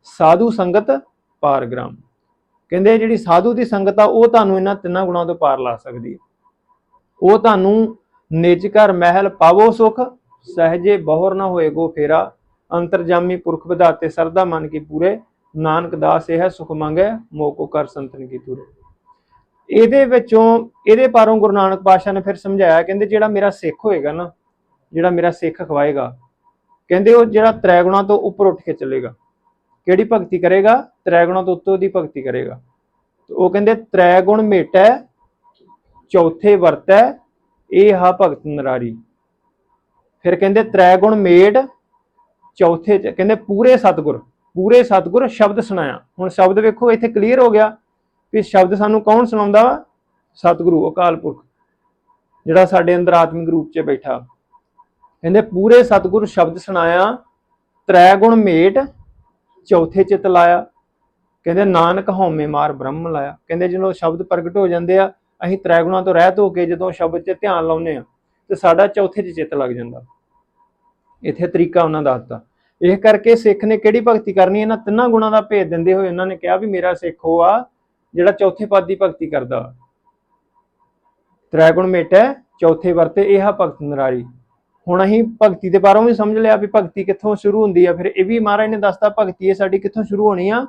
ਸਾਧੂ ਸੰਗਤ ਪਾਰਗ੍ਰਾਮ ਕਹਿੰਦੇ ਜਿਹੜੀ ਸਾਧੂ ਦੀ ਸੰਗਤ ਆ, ਉਹ ਤੁਹਾਨੂੰ ਇਹਨਾਂ ਤਿੰਨਾਂ ਗੁਣਾਂ ਤੋਂ ਪਾਰ ਲਾ ਸਕਦੀ ਹੈ। ਉਹ ਤੁਹਾਨੂੰ ਨਿਜ ਘਰ ਮਹਿਲ ਪਾਵੋ ਸੁਖ, ਸਹਜੇ ਬਹੁਰ ਨਾ ਹੋਏਗੋ ਫੇਰਾ। ਅੰਤਰਜਾਮੀ ਪੁਰਖ ਵਿਧਾਤੇ ਸਰਦਾ ਮਨ ਕੀ ਪੂਰੇ, ਨਾਨਕ ਦਾਸ ਇਹ ਸੁਖ ਮੰਗੈ ਮੋਕੋ ਕਰ ਸੰਤਨ ਕੀ ਤੁਰੇ ਇਹਦੇ ਵਿੱਚੋਂ, ਇਹਦੇ ਪਾਰੋਂ ਗੁਰੂ ਨਾਨਕ ਪਾਸ਼ਾ ਨੇ ਫਿਰ ਸਮਝਾਇਆ, ਕਹਿੰਦੇ ਜਿਹੜਾ ਮੇਰਾ ਸਿੱਖ ਹੋਏਗਾ ਨਾ, ਜਿਹੜਾ ਮੇਰਾ ਸਿੱਖ ਖਵਾਏਗਾ, ਕਹਿੰਦੇ ਉਹ ਜਿਹੜਾ ਤ੍ਰੈ ਗੁਣਾਂ ਤੋਂ ਉੱਪਰ ਉੱਠ ਕੇ ਚੱਲੇਗਾ, ਕਿਹੜੀ ਭਗਤੀ ਕਰੇਗਾ? ਤ੍ਰੈ ਗੁਣਾਂ ਤੋਂ ਉੱਤੋਂ ਦੀ ਭਗਤੀ ਕਰੇਗਾ। ਉਹ ਕਹਿੰਦੇ ਤ੍ਰੈ ਗੁਣ ਮੇਟੈ, ਚੌਥੇ ਵਰਤੈ ਇਹ ਹਾ ਭਗਤ ਨਰਾਰੀ। ਫਿਰ ਕਹਿੰਦੇ ਤ੍ਰੈ ਗੁਣ ਮੇਟ ਚੌਥੇ ਚ ਕਹਿੰਦੇ ਪੂਰੇ ਸਤਗੁਰ ਪੂਰੇ ਸਤਗੁਰ ਸ਼ਬਦ ਸੁਣਾਇਆ। ਹੁਣ ਸ਼ਬਦ ਵੇਖੋ, ਇੱਥੇ ਕਲੀਅਰ ਹੋ ਗਿਆ ਵੀ ਸ਼ਬਦ ਸਾਨੂੰ ਕੌਣ ਸੁਣਾਉਂਦਾ ਵਾ? ਸਤਿਗੁਰੂ, ਅਕਾਲ ਪੁਰਖ, ਜਿਹੜਾ ਸਾਡੇ ਅੰਦਰ ਆਤਮਿਕ ਰੂਪ 'ਚ ਬੈਠਾ। ਕਹਿੰਦੇ ਪੂਰੇ ਸਤਿਗੁਰ ਸ਼ਬਦ ਸੁਣਾਇਆ ਤ੍ਰੈ ਗੁਣ ਮੇਟ ਚੌਥੇ ਚਿਤ ਲਾਇਆ। ਕਹਿੰਦੇ ਨਾਨਕ ਹਉਮੈ ਮਾਰ ਬ੍ਰਹਮ ਲਾਇਆ। ਕਹਿੰਦੇ ਜਦੋਂ ਸ਼ਬਦ ਪ੍ਰਗਟ ਹੋ ਜਾਂਦੇ ਆ ਅਸੀਂ ਤ੍ਰੈ ਗੁਣਾਂ ਤੋਂ ਰਹਿਤ ਹੋ ਕੇ ਜਦੋਂ ਸ਼ਬਦ 'ਚ ਧਿਆਨ ਲਾਉਂਦੇ ਆ ਤੇ ਸਾਡਾ ਚੌਥੇ 'ਚ ਚਿੱਤ ਲੱਗ ਜਾਂਦਾ। ਇੱਥੇ ਤਰੀਕਾ ਉਹਨਾਂ ਦਾ ਦਿੱਤਾ। ਇਹ ਕਰਕੇ ਸਿੱਖ ਨੇ ਕਿਹੜੀ ਭਗਤੀ ਕਰਨੀ ਇਹਨਾਂ ਤਿੰਨਾਂ ਗੁਣਾਂ ਦਾ ਭੇਦ ਦਿੰਦੇ ਹੋਏ ਇਹਨਾਂ ਨੇ ਕਿਹਾ ਵੀ ਮੇਰਾ ਸਿੱਖ ਉਹ ਆ ਜਿਹੜਾ ਚੌਥੇ ਪਦ ਦੀ ਭਗਤੀ ਕਰਦਾ। ਤ੍ਰੈ ਗੁਣ ਮੇਟੈ ਚੌਥੇ ਵਰਤੇ ਇਹ ਆ ਭਗਤ ਨਰਾਰੀ। ਹੁਣ ਅਸੀਂ ਭਗਤੀ ਦੇ ਬਾਰੇ ਵੀ ਸਮਝ ਲਿਆ ਵੀ ਭਗਤੀ ਕਿੱਥੋਂ ਸ਼ੁਰੂ ਹੁੰਦੀ ਆ, ਫਿਰ ਇਹ ਵੀ ਮਹਾਰਾਜ ਨੇ ਦੱਸਤਾ ਭਗਤੀ ਇਹ ਸਾਡੀ ਕਿੱਥੋਂ ਸ਼ੁਰੂ ਹੋਣੀ ਆ?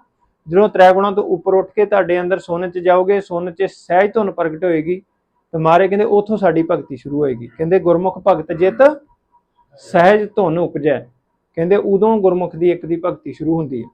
ਜਦੋਂ ਤ੍ਰੈ ਗੁਣਾਂ ਤੋਂ ਉੱਪਰ ਉੱਠ ਕੇ ਤੁਹਾਡੇ ਅੰਦਰ ਸੁੰਨ ਚ ਜਾਓਗੇ, ਸੁੰਨ ਚ ਸਹਿਜ ਧੁਨ ਪ੍ਰਗਟ ਹੋਏਗੀ, ਤੇ ਮਾਰੇ ਕਹਿੰਦੇ ਉੱਥੋਂ ਸਾਡੀ ਭਗਤੀ ਸ਼ੁਰੂ ਹੋਏਗੀ। ਕਹਿੰਦੇ ਗੁਰਮੁਖ ਭਗਤ ਜਿਤ, ਸਹਿਜ ਧੁਨ ਉਪਜੈ। ਕਹਿੰਦੇ ਉਦੋਂ ਗੁਰਮੁਖ ਦੀ ਇੱਕ ਦੀ ਭਗਤੀ ਸ਼ੁਰੂ ਹੁੰਦੀ ਹੈ।